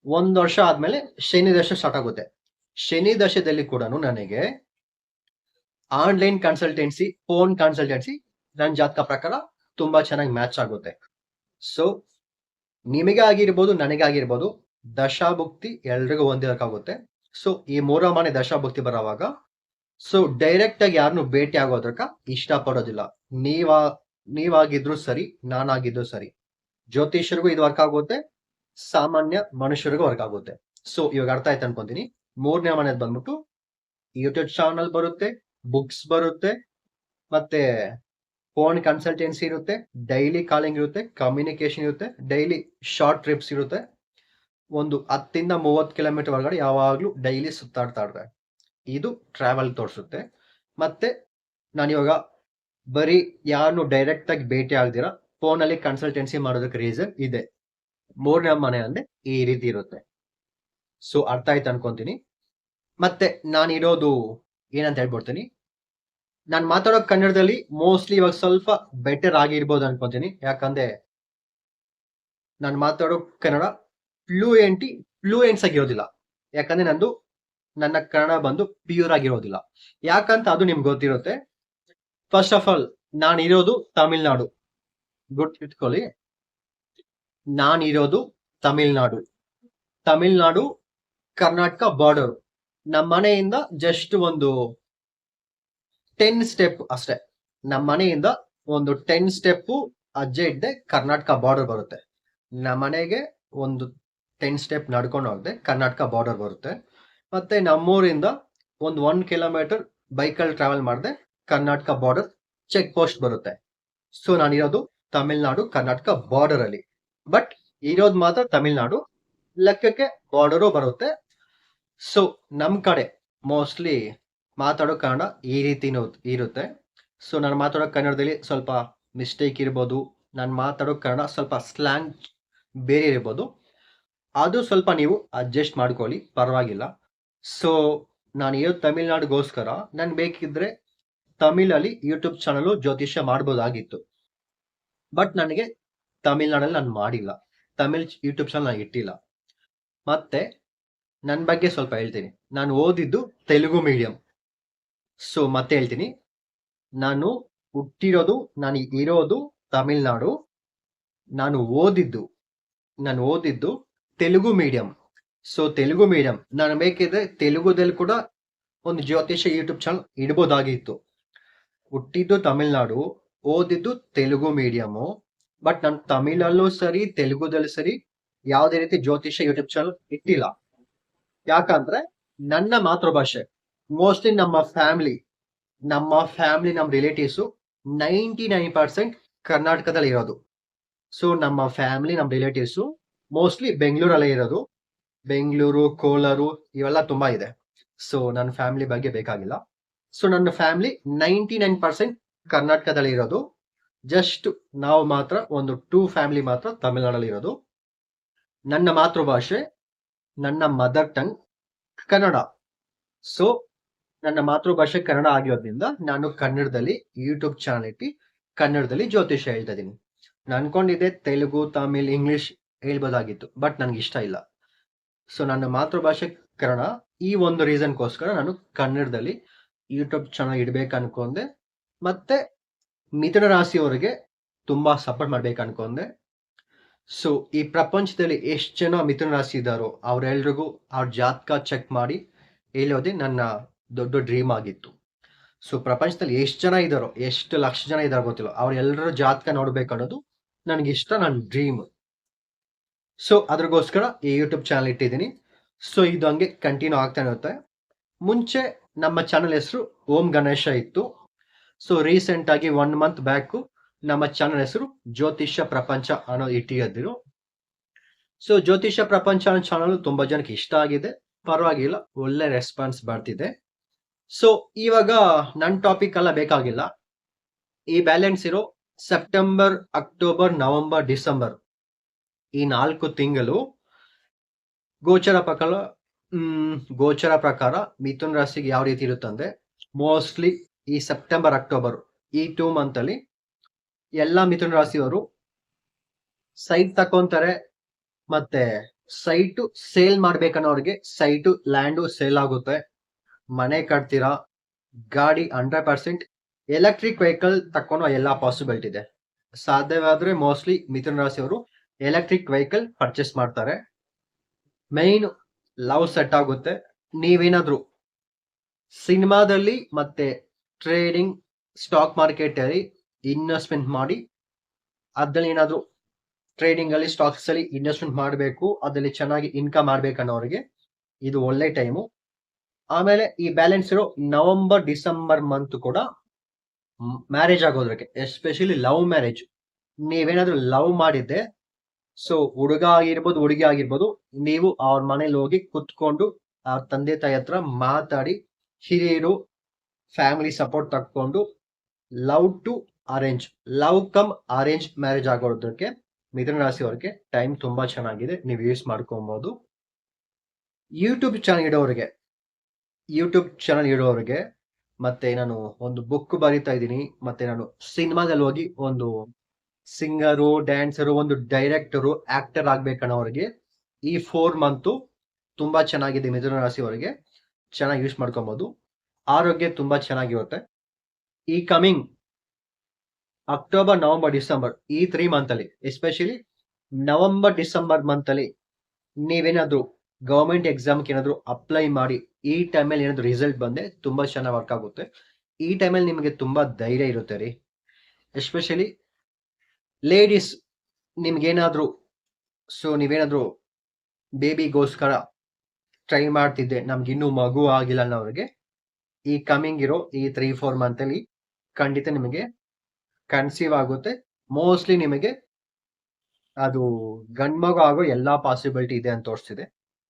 ಒಂದ್ ವರ್ಷ ಆದ್ಮೇಲೆ ಶನಿ ದಶ ಸ್ಟಾರ್ಟ್ ಆಗುತ್ತೆ. ಶನಿ ದಶದಲ್ಲಿ ಕೂಡ ನನಗೆ ಆನ್ಲೈನ್ ಕನ್ಸಲ್ಟೆನ್ಸಿ ಫೋನ್ ಕನ್ಸಲ್ಟೆನ್ಸಿ ನನ್ನ ಜಾತಕ ಪ್ರಕಾರ ತುಂಬಾ ಚೆನ್ನಾಗಿ ಮ್ಯಾಚ್ ಆಗುತ್ತೆ. ಸೊ ನಿಮಗೆ ಆಗಿರ್ಬೋದು ನನಗೆ ಆಗಿರ್ಬೋದು ದಶಾಭುಕ್ತಿ ಎಲ್ರಿಗೂ ಹೊಂದಿರಕ್ಕಾಗುತ್ತೆ. ಸೊ ಈ ಮೂರ ಮನೆ ದಶಾಭುಕ್ತಿ ಬರೋವಾಗ ಸೊ ಡೈರೆಕ್ಟ್ ಆಗಿ ಯಾರನ್ನು ಭೇಟಿ ಆಗೋದಕ್ಕ ಇಷ್ಟಪಡೋದಿಲ್ಲ. ನೀವ, ನೀವಾಗಿದ್ರು ಸರಿ, ನಾನಾಗಿದ್ರು ಸರಿ. ಜ್ಯೋತಿಷರಿಗೂ ಇದು ವರ್ಕ್ ಆಗುತ್ತೆ, ಸಾಮಾನ್ಯ ಮನುಷ್ಯರಿಗೂ ವರ್ಕ್ ಆಗುತ್ತೆ. ಸೊ ಇವಾಗ ಅರ್ಥ ಆಯ್ತು ಅನ್ಕೊಂತೀನಿ. ಮೂರನೇ ಮನೆದ್ ಬಂದ್ಬಿಟ್ಟು ಯೂಟ್ಯೂಬ್ ಚಾನಲ್ ಬರುತ್ತೆ ಬುಕ್ಸ್ ಬರುತ್ತೆ, ಮತ್ತೆ ಫೋನ್ ಕನ್ಸಲ್ಟೆನ್ಸಿ ಇರುತ್ತೆ ಡೈಲಿ ಕಾಲಿಂಗ್ ಇರುತ್ತೆ ಕಮ್ಯುನಿಕೇಶನ್ ಇರುತ್ತೆ ಡೈಲಿ ಶಾರ್ಟ್ ಟ್ರಿಪ್ಸ್ ಇರುತ್ತೆ. ಒಂದು ಹತ್ತಿಂದ ಮೂವತ್ತು ಕಿಲೋಮೀಟರ್ ಒಳಗಡೆ ಯಾವಾಗಲೂ ಡೈಲಿ ಸುತ್ತಾಡ್ತಾ ಇರ್ತಾರೆ. ಇದು ಟ್ರಾವೆಲ್ ತೋರಿಸುತ್ತೆ. ಮತ್ತೆ ನಾನು ಇವಾಗ ಬರೀ ಯಾರನ್ನು ಡೈರೆಕ್ಟ್ ಆಗಿ ಭೇಟಿ ಆಗ್ದಿರ ಫೋನ್ ಅಲ್ಲಿ ಕನ್ಸಲ್ಟೆನ್ಸಿ ಮಾಡೋದಕ್ಕೆ ರೀಸನ್ ಇದೆ. ಮೂರನೇ ಮನೆ ಅಂದ್ರೆ ಈ ರೀತಿ ಇರುತ್ತೆ. ಸೊ ಅರ್ಥ ಆಯ್ತು ಅನ್ಕೊಂತೀನಿ. ಮತ್ತೆ ನಾನು ಇರೋದು ಏನಂತ ಹೇಳ್ಬಿಡ್ತೀನಿ? ನಾನು ಮಾತಾಡೋ ಕನ್ನಡದಲ್ಲಿ ಮೋಸ್ಟ್ಲಿ ಇವಾಗ ಸ್ವಲ್ಪ ಬೆಟರ್ ಆಗಿರ್ಬೋದು ಅನ್ಕೊತೀನಿ. ಯಾಕಂದ್ರೆ ನಾನು ಮಾತಾಡೋ ಕನ್ನಡ ಫ್ಲೂಯೆಂಟಿ ಫ್ಲೂಯೆನ್ಸ್ ಆಗಿರೋದಿಲ್ಲ ಯಾಕಂದ್ರೆ ನಂದು ನನ್ನ ಕನ್ನಡ ಬಂದು ಪ್ಯೂರ್ ಆಗಿರೋದಿಲ್ಲ ಯಾಕಂತ ಅದು ನಿಮ್ಗೆ ಗೊತ್ತಿರುತ್ತೆ. ಫಸ್ಟ್ ಆಫ್ ಆಲ್ ನಾನು ಇರೋದು ತಮಿಳ್ನಾಡು. ಗುಡ್ ಇಟ್ಕೊಳ್ಳಿ ಇರೋದು ತಮಿಳ್ನಾಡು. ತಮಿಳ್ನಾಡು, ಕರ್ನಾಟಕ ಬಾರ್ಡರ್ ನಮ್ಮ ಮನೆಯಿಂದ ಜಸ್ಟ್ ಒಂದು ಟೆನ್ ಸ್ಟೆಪ್ ಅಷ್ಟೇ. ನಮ್ಮ ಮನೆಯಿಂದ ಒಂದು ಟೆನ್ ಸ್ಟೆಪ್ ಅಜ್ಜೆ ಇದ್ದೆ, ಕರ್ನಾಟಕ ಬಾರ್ಡರ್ ಬರುತ್ತೆ. ನಮ್ಮ ಮನೆಗೆ ಒಂದು ಟೆನ್ ಸ್ಟೆಪ್ ನಡ್ಕೊಂಡು ಹೋಗದೆ, ಕರ್ನಾಟಕ ಬಾರ್ಡರ್ ಬರುತ್ತೆ. ಮತ್ತೆ ನಮ್ಮೂರಿಂದ ಒಂದು ಒನ್ ಕಿಲೋಮೀಟರ್ ಬೈಕಲ್ಲಿ ಟ್ರಾವೆಲ್ ಮಾಡಿದೆ, ಕರ್ನಾಟಕ ಬಾರ್ಡರ್ ಚೆಕ್ ಪೋಸ್ಟ್ ಬರುತ್ತೆ. ಸೊ ನಾನಿರೋದು ತಮಿಳ್ನಾಡು, ಕರ್ನಾಟಕ ಬಾರ್ಡರ್ ಅಲ್ಲಿ. ಬಟ್ ಇರೋದು ಮಾತ್ರ ತಮಿಳ್ನಾಡು, ಲೆಕ್ಕಕ್ಕೆ ಬಾರ್ಡರು ಬರುತ್ತೆ. ಸೊ ನಮ್ ಕಡೆ ಮೋಸ್ಟ್ಲಿ ಮಾತಾಡೋ ಕನ್ನಡ ಈ ರೀತಿನೂ ಇರುತ್ತೆ. ಸೊ ನಾನು ಮಾತಾಡೋ ಕನ್ನಡದಲ್ಲಿ ಸ್ವಲ್ಪ ಮಿಸ್ಟೇಕ್ ಇರ್ಬೋದು. ನಾನು ಮಾತಾಡೋ ಕನ್ನಡ ಸ್ವಲ್ಪ ಸ್ಲ್ಯಾಂಗ್ ಬೇರೆ ಇರ್ಬೋದು. ಅದು ಸ್ವಲ್ಪ ನೀವು ಅಡ್ಜಸ್ಟ್ ಮಾಡ್ಕೊಳ್ಳಿ, ಪರವಾಗಿಲ್ಲ. ಸೊ ನಾನು ಇರೋ ತಮಿಳ್ನಾಡಿಗೋಸ್ಕರ, ನನ್ಗೆ ಬೇಕಿದ್ರೆ ತಮಿಳಲ್ಲಿ ಯೂಟ್ಯೂಬ್ ಚಾನಲು ಜ್ಯೋತಿಷ್ಯ ಮಾಡ್ಬೋದಾಗಿತ್ತು. ಬಟ್ ನನಗೆ ತಮಿಳ್ನಾಡಲ್ಲಿ ನಾನು ಮಾಡಿಲ್ಲ. ತಮಿಳ್ ಯೂಟ್ಯೂಬ್ ಚಾನಲ್ ನಾನು ಇಟ್ಟಿಲ್ಲ. ಮತ್ತೆ ನನ್ನ ಬಗ್ಗೆ ಸ್ವಲ್ಪ ಹೇಳ್ತೀನಿ. ನಾನು ಓದಿದ್ದು ತೆಲುಗು ಮೀಡಿಯಂ ಸೊ ಮತ್ತೆ ಹೇಳ್ತೀನಿ. ನಾನು ಹುಟ್ಟಿರೋದು, ನಾನು ಇರೋದು ತಮಿಳ್ನಾಡು. ನಾನು ಓದಿದ್ದು ನಾನು ಓದಿದ್ದು Telugu medium so Telugu medium ನಾನು ಬೇಕಿದ್ರೆ ತೆಲುಗುದಲ್ಲಿ ಕೂಡ ಒಂದು ಜ್ಯೋತಿಷ ಯೂಟ್ಯೂಬ್ ಚಾನಲ್ ಇಡ್ಬೋದಾಗಿತ್ತು. ಹುಟ್ಟಿದ್ದು ತಮಿಳ್ನಾಡು, ಓದಿದ್ದು ತೆಲುಗು ಮೀಡಿಯಮು ಬಟ್ ನಾನು ತಮಿಳಲ್ಲೂ ಸರಿ, ತೆಲುಗುದಲ್ಲೂ ಸರಿ ಯಾವುದೇ ರೀತಿ ಜ್ಯೋತಿಷ ಯೂಟ್ಯೂಬ್ ಚಾನಲ್ ಇಟ್ಟಿಲ್ಲ. ಯಾಕಂದ್ರೆ ನನ್ನ ಮಾತೃಭಾಷೆ. ಮೋಸ್ಟ್ಲಿ ನಮ್ಮ ಫ್ಯಾಮಿಲಿ ನಮ್ಮ ಫ್ಯಾಮಿಲಿ ನಮ್ಮ ರಿಲೇಟಿವ್ಸು ನೈಂಟಿ ನೈನ್ ಪರ್ಸೆಂಟ್ ಕರ್ನಾಟಕದಲ್ಲಿ ಇರೋದು. ಸೊ ನಮ್ಮ ಫ್ಯಾಮಿಲಿ ನಮ್ಮ ರಿಲೇಟಿವ್ಸು ಮೋಸ್ಟ್ಲಿ ಬೆಂಗಳೂರಲ್ಲೇ ಇರೋದು. ಬೆಂಗಳೂರು ಕೋಲಾರು ಇವೆಲ್ಲ ತುಂಬಾ ಇದೆ. ಸೊ ನನ್ನ ಫ್ಯಾಮಿಲಿ ಬಗ್ಗೆ ಬೇಕಾಗಿಲ್ಲ. ಸೊ ನನ್ನ ಫ್ಯಾಮಿಲಿ ನೈಂಟಿ ನೈನ್ ಪರ್ಸೆಂಟ್ ಕರ್ನಾಟಕದಲ್ಲಿ ಇರೋದು. ಜಸ್ಟ್ ನಾವು ಮಾತ್ರ ಒಂದು ಟೂ ಫ್ಯಾಮಿಲಿ ಮಾತ್ರ ತಮಿಳ್ನಾಡಲ್ಲಿ ಇರೋದು. ನನ್ನ ಮಾತೃಭಾಷೆ, ನನ್ನ ಮದರ್ ಟಂಗ್ ಕನ್ನಡ. ಸೊ ನನ್ನ ಮಾತೃಭಾಷೆ ಕನ್ನಡ ಆಗಿರೋದ್ರಿಂದ ನಾನು ಕನ್ನಡದಲ್ಲಿ ಯೂಟ್ಯೂಬ್ ಚಾನಲ್ ಇಟ್ಟು ಕನ್ನಡದಲ್ಲಿ ಜ್ಯೋತಿಷ್ಯ ಹೇಳ್ತಾ ಇದ್ದೀನಿ ನಾನು ಅನ್ಕೊಂಡಿದ್ದೆ ತೆಲುಗು, ತಮಿಳ್, ಇಂಗ್ಲಿಷ್ ಹೇಳ್ಬೋದಾಗಿತ್ತು, ಬಟ್ ನನಗೆ ಇಷ್ಟ ಇಲ್ಲ. ಸೊ ನನ್ನ ಮಾತೃಭಾಷೆ ಕನ್ನಡ. ಈ ಒಂದು ರೀಸನ್ಗೋಸ್ಕರ ನಾನು ಕನ್ನಡದಲ್ಲಿ ಯೂಟ್ಯೂಬ್ ಚಾನಲ್ ಇಡ್ಬೇಕು ಅನ್ಕೊಂಡೆ ಮತ್ತೆ ಮಿಥುನ ರಾಶಿಯವರಿಗೆ ತುಂಬಾ ಸಪೋರ್ಟ್ ಮಾಡ್ಬೇಕು ಅನ್ಕೊಂಡೆ ಸೊ ಈ ಪ್ರಪಂಚದಲ್ಲಿ ಎಷ್ಟು ಜನ ಮಿಥುನ ರಾಶಿ ಇದ್ದಾರೋ ಅವರೆಲ್ರಿಗೂ ಅವ್ರ ಜಾತಕ ಚೆಕ್ ಮಾಡಿ ಹೇಳೋದೇ ನನ್ನ ದೊಡ್ಡ ಡ್ರೀಮ್ ಆಗಿತ್ತು. ಸೊ ಪ್ರಪಂಚದಲ್ಲಿ ಎಷ್ಟು ಜನ ಇದ್ದಾರೋ ಎಷ್ಟು ಲಕ್ಷ ಜನ ಇದಾರೋ ಗೊತ್ತಿಲ್ಲ. ಅವ್ರೆಲ್ಲರ ಜಾತಕ ನೋಡ್ಬೇಕು ಅನ್ನೋದು ನನಗೆ ಇಷ್ಟ ನನ್ನ ಡ್ರೀಮ್ ಸೊ ಅದ್ರಗೋಸ್ಕರ ಈ ಯೂಟ್ಯೂಬ್ ಚಾನಲ್ ಇಟ್ಟಿದ್ದೀನಿ. ಸೊ ಇದು ಹಂಗೆ ಕಂಟಿನ್ಯೂ ಆಗ್ತಾನೆ ಇರುತ್ತೆ. ಮುಂಚೆ ನಮ್ಮ ಚಾನಲ್ ಹೆಸರು ಓಂ ಗಣೇಶ ಇತ್ತು. ಸೊ ರೀಸೆಂಟ್ ಆಗಿ ಒನ್ ಮಂತ್ ಬ್ಯಾಕು ನಮ್ಮ ಚಾನಲ್ ಹೆಸರು ಜ್ಯೋತಿಷ್ಯ ಪ್ರಪಂಚ ಅನ್ನೋ ಇಟ್ಟಿದ್ರು ಸೊ ಜ್ಯೋತಿಷ್ಯ ಪ್ರಪಂಚ ಅನ್ನೋ ಚಾನಲ್ ತುಂಬಾ ಜನಕ್ಕೆ ಇಷ್ಟ ಆಗಿದೆ. ಪರವಾಗಿಲ್ಲ, ಒಳ್ಳೆ ರೆಸ್ಪಾನ್ಸ್ ಬರ್ತಿದೆ. ಸೊ ಇವಾಗ ನನ್ನ ಟಾಪಿಕ್ ಎಲ್ಲ ಬೇಕಾಗಿಲ್ಲ. ಈ ಬ್ಯಾಲೆನ್ಸ್ ಇರೋ ಸೆಪ್ಟೆಂಬರ್ ಅಕ್ಟೋಬರ್ ನವೆಂಬರ್ ಡಿಸೆಂಬರ್ ಈ ನಾಲ್ಕು ತಿಂಗಳು ಗೋಚರ ಪ್ರಕಾರ ಗೋಚರ ಪ್ರಕಾರ ಮಿಥುನ್ ರಾಶಿಗೆ ಯಾವ ರೀತಿ ಇರುತ್ತಂದ್ರೆ ಮೋಸ್ಟ್ಲಿ ಈ ಸೆಪ್ಟೆಂಬರ್ ಅಕ್ಟೋಬರ್ ಈ ಟೂ ಮಂತ್ ಅಲ್ಲಿ ಎಲ್ಲಾ ಮಿಥುನ್ ರಾಶಿಯವರು ಸೈಟ್ ತಕೊಂತಾರೆ ಮತ್ತೆ ಸೈಟು ಸೇಲ್ ಮಾಡ್ಬೇಕನ್ನೋರಿಗೆ ಸೈಟು ಲ್ಯಾಂಡು ಸೇಲ್ ಆಗುತ್ತೆ. ಮನೆ ಕಟ್ತೀರಾ? ಗಾಡಿ ಹಂಡ್ರೆಡ್ ಪರ್ಸೆಂಟ್ ಎಲೆಕ್ಟ್ರಿಕ್ ವೆಹಿಕಲ್ ತಕ್ಕೊಳೋ ಎಲ್ಲ ಪಾಸಿಬಿಲಿಟಿ ಇದೆ. ಸಾಧ್ಯವಾದ್ರೆ ಮೋಸ್ಟ್ಲಿ ಮಿಥುನ್ ರಾಶಿಯವರು ಎಲೆಕ್ಟ್ರಿಕ್ ವೆಹಿಕಲ್ ಪರ್ಚೇಸ್ ಮಾಡ್ತಾರೆ. ಮೈನ್ ಲವ್ ಸೆಟ್ ಆಗುತ್ತೆ. ನೀವೇನಾದರೂ ಸಿನಿಮಾದಲ್ಲಿ ಮತ್ತೆ ಟ್ರೇಡಿಂಗ್ ಸ್ಟಾಕ್ ಮಾರ್ಕೆಟ್ ಅಲ್ಲಿ ಇನ್ವೆಸ್ಟ್ಮೆಂಟ್ ಮಾಡಿ, ಅದ್ರಲ್ಲಿ ಏನಾದ್ರು ಟ್ರೇಡಿಂಗ್ ಅಲ್ಲಿ ಸ್ಟಾಕ್ಸ್ ಅಲ್ಲಿ ಇನ್ವೆಸ್ಟ್ಮೆಂಟ್ ಮಾಡಬೇಕು, ಅದ್ರಲ್ಲಿ ಚೆನ್ನಾಗಿ ಇನ್ಕಮ್ ಮಾಡ್ಬೇಕನ್ನೋರಿಗೆ ಇದು ಒಳ್ಳೆ ಟೈಮು ಆಮೇಲೆ ಈ ಬ್ಯಾಲೆನ್ಸ್ ಇರೋ ನವೆಂಬರ್ ಡಿಸೆಂಬರ್ ಮಂತ್ ಕೂಡ ಮ್ಯಾರೇಜ್ ಆಗೋದ್ರಕ್ಕೆ ಎಸ್ಪೆಷಲಿ ಲವ್ ಮ್ಯಾರೇಜ್ ನೀವೇನಾದ್ರೂ ಲವ್ ಮಾಡಿದ್ದೆ ಸೊ ಹುಡುಗ ಆಗಿರ್ಬೋದು, ಹುಡುಗಿ ಆಗಿರ್ಬೋದು, ನೀವು ಅವ್ರ ಮನೇಲಿ ಹೋಗಿ ಕುತ್ಕೊಂಡು ಅವ್ರ ತಂದೆ, ತಾಯಿ ಹತ್ರ ಮಾತಾಡಿ, ಹಿರಿಯರು ಫ್ಯಾಮಿಲಿ ಸಪೋರ್ಟ್ ತಕ್ಕೊಂಡು love to arrange love come arrange marriage ಆಗೋದಕ್ಕೆ ಮಿಥುನ ರಾಶಿ ಅವ್ರಿಗೆ ಟೈಮ್ ತುಂಬಾ ಚೆನ್ನಾಗಿದೆ, ನೀವು ಯೂಸ್ ಮಾಡ್ಕೊಬಹುದು ಯೂಟ್ಯೂಬ್ ಚಾನಲ್ ಇಡೋರಿಗೆ ಯೂಟ್ಯೂಬ್ ಚಾನಲ್ ಇಡೋರಿಗೆ ಮತ್ತೆ ನಾನು ಒಂದು ಬುಕ್ ಬರೀತಾ ಇದ್ದೀನಿ. ಮತ್ತೆ ನಾನು ಸಿನಿಮಾದಲ್ಲಿ ಹೋಗಿ ಒಂದು ಸಿಂಗರು ಡ್ಯಾನ್ಸರು ಒಂದು ಡೈರೆಕ್ಟರು ಆಕ್ಟರ್ ಆಗ್ಬೇಕನ್ನೋರಿಗೆ ಈ ಫೋರ್ ಮಂತು ತುಂಬಾ ಚೆನ್ನಾಗಿದೆ ಮಿಥುನ ರಾಶಿ ಅವರಿಗೆ ಚೆನ್ನಾಗಿ ಯೂಸ್ ಮಾಡ್ಕೊಬಹುದು ಆರೋಗ್ಯ ತುಂಬಾ ಚೆನ್ನಾಗಿರುತ್ತೆ. ಈ ಕಮಿಂಗ್ ಅಕ್ಟೋಬರ್ ನವೆಂಬರ್ ಡಿಸೆಂಬರ್ ಈ ತ್ರೀ ಮಂತ್ ಅಲ್ಲಿ ಎಸ್ಪೆಷಲಿ ನವೆಂಬರ್ ಡಿಸೆಂಬರ್ ಮಂತ್ ಅಲ್ಲಿ ನೀವೇನಾದ್ರೂ ಗವರ್ಮೆಂಟ್ ಎಕ್ಸಾಮ್ಗೆ ಏನಾದ್ರು ಅಪ್ಲೈ ಮಾಡಿ ಈ ಟೈಮಲ್ಲಿ ಏನಾದ್ರು ರಿಸಲ್ಟ್ ಬಂದೆ ತುಂಬಾ ಚೆನ್ನಾಗಿ ವರ್ಕ್ ಆಗುತ್ತೆ. ಈ ಟೈಮಲ್ಲಿ ನಿಮಗೆ ತುಂಬಾ ಧೈರ್ಯ ಇರುತ್ತೆ ರೀ. ಎಸ್ಪೆಷಲಿ ಲೇಡೀಸ್ ನಿಮ್ಗೇನಾದ್ರೂ ಸೊ ನೀವೇನಾದ್ರೂ ಬೇಬಿಗೋಸ್ಕರ ಟ್ರೈ ಮಾಡ್ತಿದ್ದೆ ನಮ್ಗೆ ಇನ್ನೂ ಮಗು ಆಗಿಲ್ಲ ಅನ್ನೋರಿಗೆ ಈ ಕಮಿಂಗ್ ಇರೋ ಈ ತ್ರೀ ಫೋರ್ ಮಂತ್ ಅಲ್ಲಿ ಖಂಡಿತ ನಿಮಗೆ ಕನ್ಸೀವ್ ಆಗುತ್ತೆ. ಮೋಸ್ಟ್ಲಿ ನಿಮಗೆ ಅದು ಗಂಡ್ಮಗು ಆಗೋ ಎಲ್ಲಾ ಪಾಸಿಬಿಲಿಟಿ ಇದೆ ಅಂತ ತೋರಿಸ್ತಿದೆ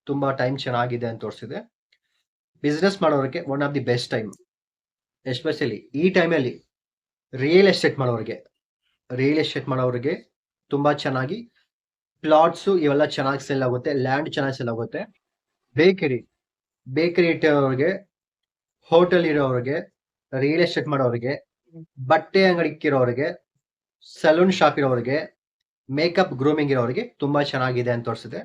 ತುಂಬಾ ಟೈಮ್ ಚೆನ್ನಾಗಿದೆ ಅಂತ ತೋರಿಸ್ತಿದೆ ಬಿಸ್ನೆಸ್ ಮಾಡೋರಿಗೆ one of the best time especially ಈ ಟೈಮಲ್ಲಿ ರಿಯಲ್ ಎಸ್ಟೇಟ್ ಮಾಡೋರಿಗೆ. ರಿಯಲ್ ಎಸ್ಟೇಟ್ ಮಾಡೋರಿಗೆ ತುಂಬ ಚೆನ್ನಾಗಿ ಪ್ಲಾಟ್ಸು ಇವೆಲ್ಲ ಚೆನ್ನಾಗಿ ಸೆಲ್ ಆಗುತ್ತೆ ಲ್ಯಾಂಡ್ ಚೆನ್ನಾಗಿ ಸೆಲ್ ಆಗುತ್ತೆ. ಬೇಕರಿ ಬೇಕರಿ ಇಟ್ಟಿರೋರಿಗೆ ಹೋಟೆಲ್ ಇರೋರಿಗೆ ರಿಯಲ್ ಎಸ್ಟೇಟ್ ಮಾಡೋರಿಗೆ, ಬಟ್ಟೆ ಅಂಗಡಿಕ್ಕಿರೋರಿಗೆ ಸಲೂನ್ ಶಾಪ್ ಇರೋರಿಗೆ ಮೇಕಪ್ ಗ್ರೂಮಿಂಗ್ ಇರೋರಿಗೆ ತುಂಬಾ ಚೆನ್ನಾಗಿದೆ ಅಂತ ತೋರಿಸಿದೆ.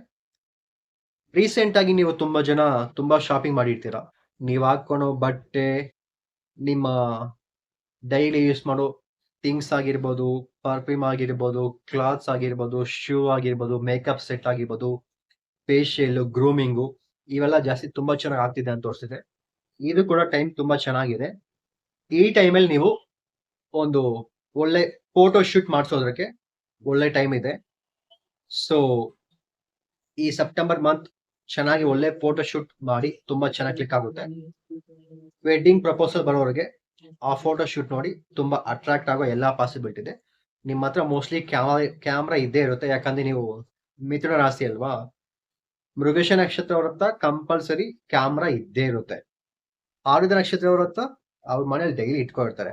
ರೀಸೆಂಟ್ ಆಗಿ ನೀವು ತುಂಬಾ ಜನ ತುಂಬಾ ಶಾಪಿಂಗ್ ಮಾಡಿರ್ತೀರಾ. ನೀವು ಹಾಕೊಳೋ ಬಟ್ಟೆ, ನಿಮ್ಮ ಡೈಲಿ ಯೂಸ್ ಮಾಡೋ ಥಿಂಗ್ಸ್ ಆಗಿರ್ಬೋದು ಪರ್ಫ್ಯೂಮ್ ಆಗಿರ್ಬೋದು ಕ್ಲಾತ್ಸ್ ಆಗಿರ್ಬೋದು ಶೂ ಆಗಿರ್ಬೋದು ಮೇಕಪ್ ಸೆಟ್ ಆಗಿರ್ಬೋದು ಫೇಶಿಯಲ್ ಗ್ರೂಮಿಂಗು ಇವೆಲ್ಲ ಜಾಸ್ತಿ ತುಂಬಾ ಚೆನ್ನಾಗಿ ಆಗ್ತಿದೆ ಅಂತ ತೋರಿಸಿದೆ. ಇದು ಕೂಡ ಟೈಮ್ ತುಂಬಾ ಚೆನ್ನಾಗಿದೆ. ಈ ಟೈಮಲ್ಲಿ ನೀವು ಒಂದು ಒಳ್ಳೆ ಫೋಟೋ ಶೂಟ್ ಮಾಡಿಸೋದಕ್ಕೆ ಒಳ್ಳೆ ಟೈಮ್ ಇದೆ. ಸೊ ಈ ಸೆಪ್ಟೆಂಬರ್ ಮಂತ್ ಚೆನ್ನಾಗಿ ಒಳ್ಳೆ ಫೋಟೋ ಶೂಟ್ ಮಾಡಿ ತುಂಬಾ ಚೆನ್ನಾಗಿ ಕ್ಲಿಕ್ ಆಗುತ್ತೆ. ವೆಡ್ಡಿಂಗ್ ಪ್ರಪೋಸಲ್ ಬರೋರಿಗೆ ಆ ಫೋಟೋ ಶೂಟ್ ನೋಡಿ ತುಂಬಾ ಅಟ್ರಾಕ್ಟ್ ಆಗೋ ಎಲ್ಲಾ ಪಾಸಿಬಿಲಿಟಿ ಇದೆ. ನಿಮ್ಮ ಹತ್ರ ಮೋಸ್ಟ್ಲಿ ಕ್ಯಾಮರಾ ಕ್ಯಾಮ್ರಾ ಇದ್ದೇ ಇರುತ್ತೆ. ಯಾಕಂದ್ರೆ ನೀವು ಮಿಥುನ ರಾಶಿ ಅಲ್ವಾ? ಮೃಗೇಶ ನಕ್ಷತ್ರ ಹತ್ರ ಕಂಪಲ್ಸರಿ ಕ್ಯಾಮ್ರಾ ಇದ್ದೇ ಇರುತ್ತೆ. ಆರುದ್ರ ನಕ್ಷತ್ರ ಹತ್ರ ಅವ್ರ ಮನೇಲಿ ಡೈಲಿ ಇಟ್ಕೊಳ್ತಾರೆ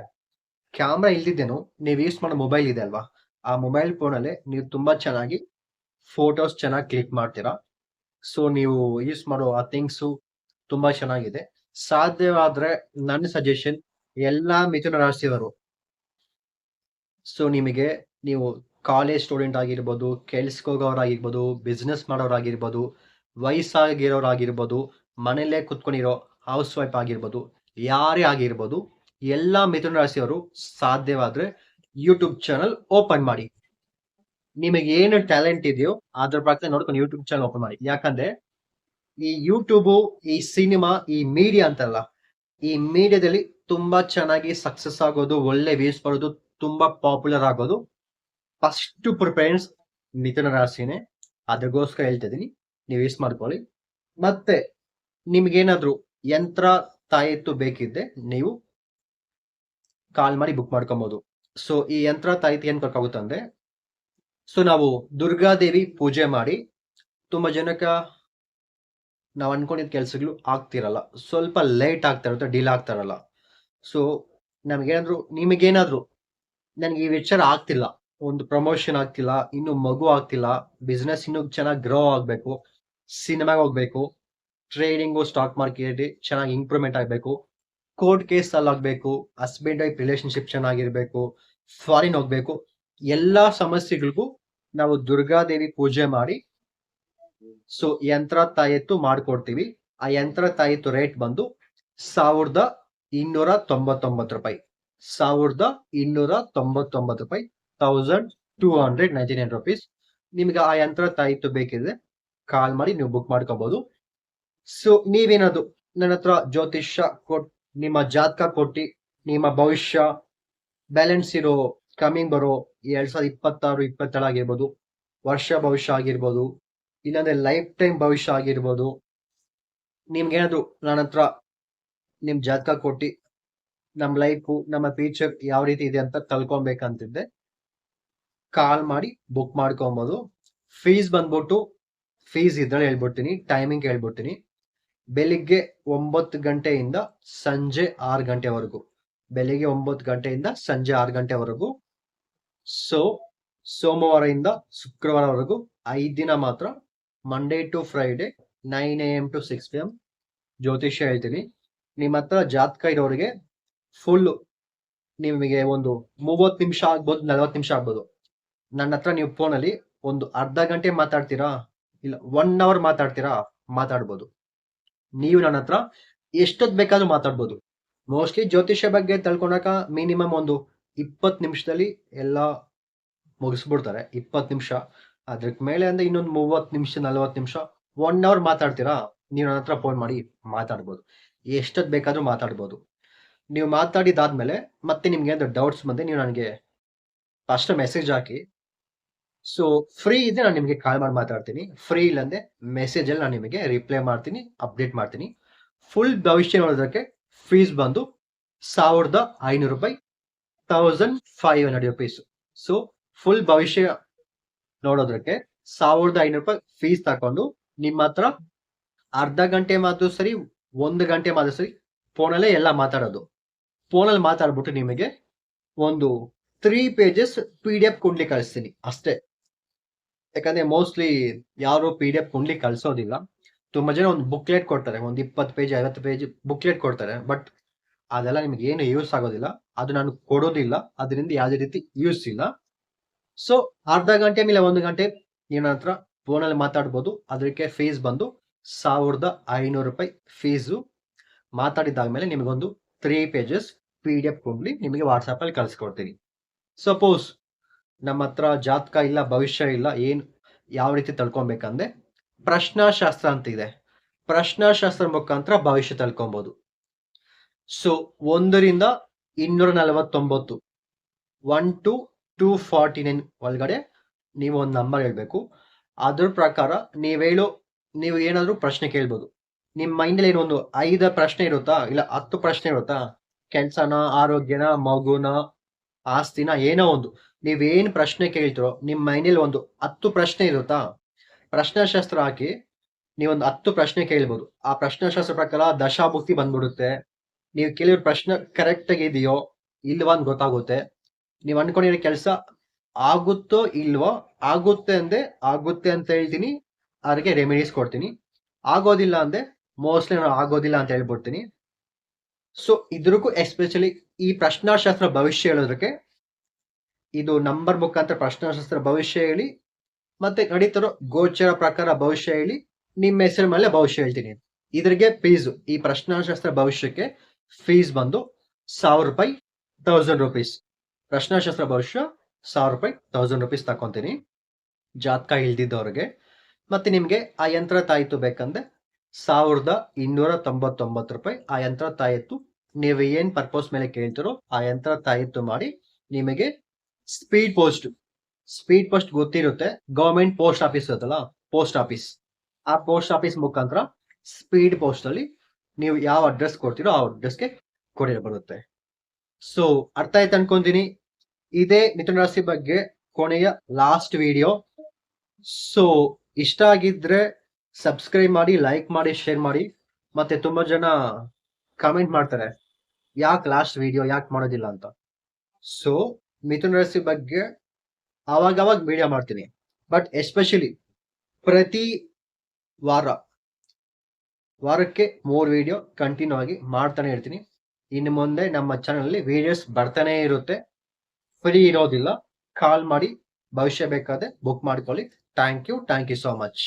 ಕ್ಯಾಮ್ರಾ ಇಲ್ದಿದ್ದೇನು ನೀವು ಯೂಸ್ ಮಾಡೋ ಮೊಬೈಲ್ ಇದೆ ಅಲ್ವಾ? ಆ ಮೊಬೈಲ್ ಫೋನಲ್ಲಿ ನೀವು ತುಂಬಾ ಚೆನ್ನಾಗಿ ಫೋಟೋಸ್ ಚೆನ್ನಾಗಿ ಕ್ಲಿಕ್ ಮಾಡ್ತೀರಾ. ಸೊ ನೀವು ಯೂಸ್ ಮಾಡೋ ಆ ಥಿಂಗ್ಸು ತುಂಬಾ ಚೆನ್ನಾಗಿದೆ. ಸಾಧ್ಯವಾದ್ರೆ ನನ್ನ ಸಜೆಷನ್ ಎಲ್ಲಾ ಮಿಥುನ ರಾಶಿಯವರು. ಸೊ ನಿಮಗೆ ನೀವು ಕಾಲೇಜ್ ಸ್ಟೂಡೆಂಟ್ ಆಗಿರ್ಬೋದು ಕೆಲ್ಸಕ್ಕೆ ಹೋಗೋರಾಗಿರ್ಬೋದು ಬಿಸ್ನೆಸ್ ಮಾಡೋರಾಗಿರ್ಬೋದು, ವಯಸ್ಸಾಗಿರೋರಾಗಿರ್ಬೋದು, ಮನೆಯಲ್ಲೇ ಕುತ್ಕೊಂಡಿರೋ ಹೌಸ್ ವೈಫ್ ಆಗಿರ್ಬೋದು, ಯಾರೇ ಆಗಿರ್ಬೋದು, ಎಲ್ಲ ಮಿಥುನ ರಾಶಿಯವರು ಸಾಧ್ಯವಾದರೆ ಯೂಟ್ಯೂಬ್ ಚಾನಲ್ ಓಪನ್ ಮಾಡಿ. ನಿಮಗೆ ಏನು ಟ್ಯಾಲೆಂಟ್ ಇದೆಯೋ ಅದ್ರ ಪ್ರಕಾರ ನೋಡ್ಕೊಂಡು ಯೂಟ್ಯೂಬ್ ಚಾನಲ್ ಓಪನ್ ಮಾಡಿ. ಯಾಕಂದ್ರೆ ಈ ಯೂಟ್ಯೂಬು ಈ ಸಿನಿಮಾ ಈ ಮೀಡಿಯಾ ಅಂತಲ್ಲ, ಈ ಮೀಡಿಯಾದಲ್ಲಿ ತುಂಬಾ ಚೆನ್ನಾಗಿ ಸಕ್ಸಸ್ ಆಗೋದು, ಒಳ್ಳೆ ವ್ಯೂಸ್ ಬರೋದು, ತುಂಬಾ ಪಾಪ್ಯುಲರ್ ಆಗೋದು. ಫಸ್ಟ್ ಪ್ರಿಫರೆನ್ಸ್ ಮಿಥುನ ರಾಶಿನೇ. ಅದಕ್ಕೋಸ್ಕರ ಹೇಳ್ತಾ ಇದೀನಿ ನೀವು ಯೂಸ್ ಮಾಡ್ಕೊಳ್ಳಿ. ಮತ್ತೆ ನಿಮ್ಗೇನಾದ್ರೂ ಯಂತ್ರ ತಾಯಿತ್ತು ಬೇಕಿದ್ದೆ ನೀವು ಕಾಲ್ ಮಾಡಿ ಬುಕ್ ಮಾಡ್ಕೊಬಹುದು ಸೊ ಈ ಯಂತ್ರ ತಾಯಿತಿ ಏನ್ ಬೇಕಾಗುತ್ತೆ ಅಂದ್ರೆ ಸೊ ನಾವು ದುರ್ಗಾದೇವಿ ಪೂಜೆ ಮಾಡಿ ತುಂಬಾ ಜನಕ್ಕೆ ನಾವು ಅನ್ಕೊಂಡಿದ್ದ ಕೆಲಸಗಳು ಆಗ್ತಿರಲ್ಲ. ಸ್ವಲ್ಪ ಲೇಟ್ ಆಗ್ತಾ ಇರುತ್ತೆ ಡೀಲ್ ಆಗ್ತಾ ಇರಲ್ಲ. ಸೊ ನಮಗೇನಾದ್ರು, ನಿಮಗೇನಾದ್ರು, ನನಗೆ ಈ ವಿಚಾರ ಆಗ್ತಿಲ್ಲ. ಒಂದು ಪ್ರಮೋಷನ್ ಆಗ್ತಿಲ್ಲ, ಇನ್ನು ಮಗು ಆಗ್ತಿಲ್ಲ ಬಿಸ್ನೆಸ್ ಇನ್ನು ಚೆನ್ನಾಗಿ ಗ್ರೋ ಆಗಬೇಕು ಸಿನಿಮಾಗೆ ಹೋಗ್ಬೇಕು ಟ್ರೇಡಿಂಗು ಸ್ಟಾಕ್ ಮಾರ್ಕೆಟ್ ಚೆನ್ನಾಗಿ ಇಂಪ್ರೂವ್ಮೆಂಟ್ ಆಗಬೇಕು ಕೋರ್ಟ್ ಕೇಸ್ ಅಲ್ಲಿ ಆಗ್ಬೇಕು ಹಸ್ಬೆಂಡ್ ವೈಫ್ ರಿಲೇಶನ್ಶಿಪ್ ಚೆನ್ನಾಗಿರ್ಬೇಕು ಫಾರಿನ್ ಹೋಗ್ಬೇಕು ಎಲ್ಲಾ ಸಮಸ್ಯೆಗಳಿಗೂ ನಾವು ದುರ್ಗಾದೇವಿ ಪೂಜೆ ಮಾಡಿ ಸೊ ಯಂತ್ರ ತಾಯತ್ತು ಮಾಡ್ಕೊಡ್ತೀವಿ. ಆ ಯಂತ್ರ ತಾಯತ್ತು ರೇಟ್ ಬಂದು ಸಾವಿರದ ಇನ್ನೂರ ತೊಂಬತ್ತೊಂಬತ್ತು ರೂಪಾಯಿ. ಸಾವಿರದ ಇನ್ನೂರ ತೊಂಬತ್ತೊಂಬತ್ತು ರೂಪಾಯಿ thousand two hundred ninety nine rupees ನಿಮ್ಗೆ ಆ ಯಂತ್ರ ತಾಯಿತ್ತು ಬೇಕಿದ್ರೆ ಕಾಲ್ ಮಾಡಿ ನೀವು ಬುಕ್ ಮಾಡ್ಕೋಬಹುದು ಸೊ ನೀವೇನದು ನನ್ನ ಹತ್ರ ಜ್ಯೋತಿಷ್ಯ ಕೊಟ್, ನಿಮ್ಮ ಜಾತಕ ಕೊಟ್ಟಿ, ನಿಮ್ಮ ಭವಿಷ್ಯ ಬ್ಯಾಲೆನ್ಸ್ ಇರೋ ಕಮಿಂಗ್ ಬರೋ ಎರಡ್ ಸಾವಿರದ ಇಪ್ಪತ್ತಾರು, ಇಪ್ಪತ್ತೇಳು ಆಗಿರ್ಬೋದು, ವರ್ಷ ಭವಿಷ್ಯ ಆಗಿರ್ಬೋದು, ಇಲ್ಲಾಂದ್ರೆ ಲೈಫ್ ಟೈಮ್ ಭವಿಷ್ಯ ಆಗಿರ್ಬೋದು, ನಿಮ್ಗೇನಾದ್ರು ನನ್ನ ಹತ್ರ ನಿಮ್ ಜಾತಕ ಕೊಟ್ಟು ನಮ್ಮ ಲೈಫು ನಮ್ಮ ಫ್ಯೂಚರ್ ಯಾವ ರೀತಿ ಇದೆ ಅಂತ ತಲ್ಕೊಬೇಕಂತಿದ್ದೆ ಕಾಲ್ ಮಾಡಿ ಬುಕ್ ಮಾಡ್ಕೊಬೋದು. ಫೀಸ್ ಬಂದ್ಬಿಟ್ಟು ಫೀಸ್ ಇದ್ರಲ್ಲಿ ಹೇಳ್ಬಿಡ್ತೀನಿ ಟೈಮಿಂಗ್ ಹೇಳ್ಬಿಡ್ತೀನಿ. ಬೆಳಿಗ್ಗೆ ಒಂಬತ್ತು ಗಂಟೆಯಿಂದ ಸಂಜೆ ಆರು ಗಂಟೆವರೆಗೂ, ಬೆಳಿಗ್ಗೆ ಒಂಬತ್ತು ಗಂಟೆಯಿಂದ ಸಂಜೆ ಆರು ಗಂಟೆವರೆಗೂ ಸೊ ಸೋಮವಾರದಿಂದ ಶುಕ್ರವಾರವರೆಗೂ ಐದು ದಿನ ಮಾತ್ರ Monday to Friday nine A M to six P M ಜ್ಯೋತಿಷ್ಯ ಹೇಳ್ತೀನಿ. ನಿಮ್ಮ ಹತ್ರ ಜಾತಕ ಇರೋರಿಗೆ ಫುಲ್ ನಿಮಗೆ ಒಂದು ಮೂವತ್ತು ನಿಮಿಷ ಆಗ್ಬೋದು, ನಲವತ್ತು ನಿಮಿಷ ಆಗ್ಬೋದು. ನನ್ನ ಹತ್ರ ನೀವು ಫೋನಲ್ಲಿ ಒಂದು ಅರ್ಧ ಗಂಟೆ ಮಾತಾಡ್ತೀರಾ? ಇಲ್ಲ ಒನ್ ಅವರ್ ಮಾತಾಡ್ತೀರಾ? ಮಾತಾಡ್ಬೋದು. ನೀವು ನನ್ನ ಹತ್ರ ಎಷ್ಟೊತ್ತು ಬೇಕಾದ್ರೂ ಮಾತಾಡ್ಬೋದು. ಮೋಸ್ಟ್ಲಿ ಜ್ಯೋತಿಷ್ಯ ಬಗ್ಗೆ ತಿಳ್ಕೊಳಕ ಮಿನಿಮಮ್ ಒಂದು ಇಪ್ಪತ್ತು ನಿಮಿಷದಲ್ಲಿ ಎಲ್ಲ ಮುಗಿಸ್ಬಿಡ್ತಾರೆ. ಇಪ್ಪತ್ತು ನಿಮಿಷ. ಅದಕ್ಕೆ ಮೇಲೆ ಅಂದ್ರೆ ಇನ್ನೊಂದು ಮೂವತ್ತು ನಿಮಿಷ, ನಲ್ವತ್ತು ನಿಮಿಷ ಒನ್ ಅವರ್ ಮಾತಾಡ್ತೀರಾ? ನೀವು ನನ್ನ ಹತ್ರ ಫೋನ್ ಮಾಡಿ ಮಾತಾಡ್ಬೋದು. ಎಷ್ಟೊತ್ತು ಬೇಕಾದರೂ ಮಾತಾಡ್ಬೋದು. ನೀವು ಮಾತಾಡಿದಾದ್ಮೇಲೆ ಮತ್ತೆ ನಿಮ್ಗೆ ಏನಾದ್ರು ಡೌಟ್ಸ್ ಬಂದರೆ ನೀವು ನನಗೆ ಫಸ್ಟ್ ಮೆಸೇಜ್ ಹಾಕಿ. ಸೊ ಫ್ರೀ ಇದೆ ನಾನು ನಿಮಗೆ ಕಾಲ್ ಮಾಡಿ ಮಾತಾಡ್ತೀನಿ. ಫ್ರೀ ಇಲ್ಲಂದ್ರೆ ಮೆಸೇಜ್ ಅಲ್ಲಿ ನಾನು ನಿಮಗೆ ರಿಪ್ಲೈ ಮಾಡ್ತೀನಿ ಅಪ್ಡೇಟ್ ಮಾಡ್ತೀನಿ. ಫುಲ್ ಭವಿಷ್ಯ ನೋಡೋದಕ್ಕೆ ಫೀಸ್ ಬಂದು ಸಾವಿರದ ಐನೂರು ರೂಪಾಯಿ thousand five hundred rupees so full ಭವಿಷ್ಯ ನೋಡೋದಕ್ಕೆ ಸಾವಿರದ ಐನೂರು ರೂಪಾಯಿ ಫೀಸ್ ತಕೊಂಡು ನಿಮ್ಮ ಹತ್ರ ಅರ್ಧ ಗಂಟೆ ಮಾತು ಸರಿ, ಒಂದು ಗಂಟೆ ಮಾತು ಸರಿ ಫೋನಲ್ಲೇ ಎಲ್ಲ ಮಾತಾಡೋದು. ಫೋನಲ್ಲಿ ಮಾತಾಡ್ಬಿಟ್ಟು ನಿಮಗೆ ಒಂದು three pages P D F ಕುಂಡ್ಲಿ ಕಳಿಸ್ತೀನಿ ಅಷ್ಟೇ. ಯಾಕಂದ್ರೆ ಮೋಸ್ಟ್ಲಿ ಯಾರು ಪಿ ಡಿ ಎಫ್ ಕುಂಡ್ಲಿ ಕಳಿಸೋದಿಲ್ಲ. ತುಂಬಾ ಜನ ಒಂದು ಬುಕ್ಲೆಟ್ ಕೊಡ್ತಾರೆ, ಒಂದು ಇಪ್ಪತ್ತು ಪೇಜ್ ಐವತ್ತು ಪೇಜ್ ಬುಕ್ಲೆಟ್ ಕೊಡ್ತಾರೆ ಬಟ್ ಅದೆಲ್ಲ ನಿಮ್ಗೆ ಏನು ಯೂಸ್ ಆಗೋದಿಲ್ಲ. ಅದು ನಾನು ಕೊಡೋದಿಲ್ಲ, ಅದರಿಂದ ಯಾವುದೇ ರೀತಿ ಯೂಸ್ ಇಲ್ಲ. ಸೊ ಅರ್ಧ ಗಂಟೆ ಮೇಲೆ ಒಂದು ಗಂಟೆ ಹತ್ರ ಫೋನಲ್ಲಿ ಮಾತಾಡ್ಬೋದು. ಅದಕ್ಕೆ ಫೀಸ್ ಬಂದು ಸಾವಿರದ ಐನೂರು ರೂಪಾಯಿ ಫೀಸು ಮಾತಾಡಿದಾದ್ಮೇಲೆ ನಿಮಗೊಂದು three pages P D F ಕೊಡ್ಲಿ, ನಿಮಗೆ ವಾಟ್ಸಪ್ಪಲ್ಲಿ ಕಳಿಸ್ಕೊಡ್ತೀನಿ. ಸಪೋಸ್ ನಮ್ಮ ಹತ್ರ ಜಾತಕ ಇಲ್ಲ, ಭವಿಷ್ಯ ಇಲ್ಲ, ಏನು ಯಾವ ರೀತಿ ತಳ್ಕೊಬೇಕಂದ್ರೆ ಪ್ರಶ್ನಾಶಾಸ್ತ್ರ ಅಂತ ಇದೆ. ಪ್ರಶ್ನಾಶಾಸ್ತ್ರ ಮುಖಾಂತರ ಭವಿಷ್ಯ ತಳ್ಕೊಬೋದು. ಸೊ ಒಂದರಿಂದ ಇನ್ನೂರ ನಲವತ್ತೊಂಬತ್ತು one to two forty nine ಒಳಗಡೆ ನೀವು ಒಂದು ನಂಬರ್ ಹೇಳ್ಬೇಕು. ಅದ್ರ ಪ್ರಕಾರ ನೀವು ಹೇಳೋ, ನೀವು ಏನಾದರೂ ಪ್ರಶ್ನೆ ಕೇಳ್ಬೋದು. ನಿಮ್ಮ ಮೈಂಡಲ್ಲಿ ಒಂದು ಐದು ಪ್ರಶ್ನೆ ಇರುತ್ತಾ? ಇಲ್ಲ ಹತ್ತು ಪ್ರಶ್ನೆ ಇರುತ್ತಾ? ಕೆಲಸನ, ಆರೋಗ್ಯನ, ಮಗುನ, ಆಸ್ತಿನ, ಏನೋ ಒಂದು. ನೀವೇನು ಪ್ರಶ್ನೆ ಕೇಳ್ತಿರೋ ನಿಮ್ಮ ಮೈಂಡಲ್ಲಿ ಒಂದು ಹತ್ತು ಪ್ರಶ್ನೆ ಇರುತ್ತಾ? ಪ್ರಶ್ನಾಶಾಸ್ತ್ರ ಹಾಕಿ ನೀವೊಂದು ಹತ್ತು ಪ್ರಶ್ನೆ ಕೇಳ್ಬೋದು. ಆ ಪ್ರಶ್ನಾಶಾಸ್ತ್ರ ಪ್ರಕಾರ ದಶಾಭುಕ್ತಿ ಬಂದ್ಬಿಡುತ್ತೆ. ನೀವು ಕೇಳಿರೋ ಪ್ರಶ್ನೆ ಕರೆಕ್ಟ್ ಆಗಿದೆಯೋ ಇಲ್ವಾ ಅಂತ ಗೊತ್ತಾಗುತ್ತೆ. ನೀವು ಅನ್ಕೊಂಡಿರೋ ಕೆಲಸ ಆಗುತ್ತೋ ಇಲ್ವೋ ಆಗುತ್ತೆ ಅಂದೆ, ಆಗುತ್ತೆ ಅಂತ ಹೇಳ್ತೀನಿ. ಅದಕ್ಕೆ ರೆಮಿಡೀಸ್ ಕೊಡ್ತೀನಿ. ಆಗೋದಿಲ್ಲ ಅಂದೆ ಮೋಸ್ಟ್ಲಿ ನಾನು ಆಗೋದಿಲ್ಲ ಅಂತ ಹೇಳ್ಬಿಡ್ತೀನಿ. ಸೊ ಇದ್ರಕ್ಕೂ ಎಸ್ಪೆಷಲಿ ಈ ಪ್ರಶ್ನಾಶಾಸ್ತ್ರ ಭವಿಷ್ಯ ಹೇಳೋದಕ್ಕೆ, ಇದು ನಂಬರ್ ಮುಖಾಂತರ ಪ್ರಶ್ನಾಶಾಸ್ತ್ರ ಭವಿಷ್ಯ ಹೇಳಿ, ಮತ್ತೆ ನಡೀತಾರೋ ಗೋಚರ ಪ್ರಕಾರ ಭವಿಷ್ಯ ಹೇಳಿ, ನಿಮ್ಮ ಹೆಸರು ಮೇಲೆ ಭವಿಷ್ಯ ಹೇಳ್ತೀನಿ. ಇದ್ರಿಗೆ ಪೀಸು ಈ ಪ್ರಶ್ನಾಶಾಸ್ತ್ರ ಭವಿಷ್ಯಕ್ಕೆ ಫೀಸ್ ಬಂದು ಸಾವಿರ ರೂಪಾಯಿ ತೌಸಂಡ್ ರುಪೀಸ್ ಪ್ರಶ್ನಾಶಾಸ್ತ್ರ ಭವಿಷ್ಯ, ಸಾವಿರ ರೂಪಾಯಿ ತೌಸಂಡ್ ರುಪೀಸ್ ತಕೊಂತೀನಿ ಜಾತಕ ಇಲ್ದಿದ್ದವ್ರಿಗೆ. ಮತ್ತೆ ನಿಮ್ಗೆ ಆ ಯಂತ್ರ ತಾಯಿತು ಬೇಕಂದ್ರೆ ಸಾವಿರದ ಇನ್ನೂರ ತೊಂಬತ್ತೊಂಬತ್ತು ರೂಪಾಯಿ ಆ ಯಂತ್ರ ತಾಯಿತ್ತು ನೀವು ಏನ್ ಪರ್ಪೋಸ್ ಮೇಲೆ ಕೇಳ್ತಿರೋ ಆ ಯಂತ್ರ ತಾಯಿತ್ತು ಮಾಡಿ ನಿಮಗೆ ಸ್ಪೀಡ್ ಪೋಸ್ಟ್ ಸ್ಪೀಡ್ ಪೋಸ್ಟ್ ಗೊತ್ತಿರುತ್ತೆ. ಗವರ್ಮೆಂಟ್ ಪೋಸ್ಟ್ ಆಫೀಸ್ ಇರುತ್ತಲ್ಲ ಪೋಸ್ಟ್ ಆಫೀಸ್ ಆ ಪೋಸ್ಟ್ ಆಫೀಸ್ ಮುಖಾಂತರ ಸ್ಪೀಡ್ ಪೋಸ್ಟ್ ಅಲ್ಲಿ ನೀವು ಯಾವ ಅಡ್ರೆಸ್ ಕೊಡ್ತೀರೋ ಆ ಅಡ್ರೆಸ್ಗೆ ಕೊರಿಯರ್ ಬರುತ್ತೆ. ಸೊ ಅರ್ಥ ಆಯ್ತು ಅನ್ಕೊಂತೀನಿ? ಇದೇ ಮಿಥುನ ರಾಶಿ ಬಗ್ಗೆ ಕೊನೆಯ ಲಾಸ್ಟ್ ವಿಡಿಯೋ ಸೊ ಇಷ್ಟ ಆಗಿದ್ರೆ ಸಬ್ಸ್ಕ್ರೈಬ್ ಮಾಡಿ ಲೈಕ್ ಮಾಡಿ ಶೇರ್ ಮಾಡಿ. ಮತ್ತೆ ತುಂಬಾ ಜನ ಕಮೆಂಟ್ ಮಾಡ್ತಾರೆ, ಯಾಕೆ ಲಾಸ್ಟ್ ವಿಡಿಯೋ ಯಾಕೆ ಮಾಡೋದಿಲ್ಲ ಅಂತ. ಸೊ ಮಿಥುನ್ ರಾಶಿ ಬಗ್ಗೆ ಅವಾಗವಾಗ ಅವಾಗ ವಿಡಿಯೋ ಮಾಡ್ತೀನಿ. ಬಟ್ ಎಸ್ಪೆಷಲಿ ಪ್ರತಿ ವಾರ ವಾರಕ್ಕೆ ಮೂರು ವಿಡಿಯೋ ಕಂಟಿನ್ಯೂ ಆಗಿ ಮಾಡ್ತಾನೆ ಇರ್ತೀನಿ. ಇನ್ನು ಮುಂದೆ ನಮ್ಮ ಚಾನಲ್ ವಿಡಿಯೋಸ್ ಬರ್ತಾನೆ ಇರುತ್ತೆ. ಫ್ರೀ ಇರೋದಿಲ್ಲ. ಕಾಲ್ ಮಾಡಿ, ಭವಿಷ್ಯ ಬೇಕಾದ್ರೆ ಬುಕ್ ಮಾಡ್ಕೊಳ್ಳಿ. Thank you thank you so much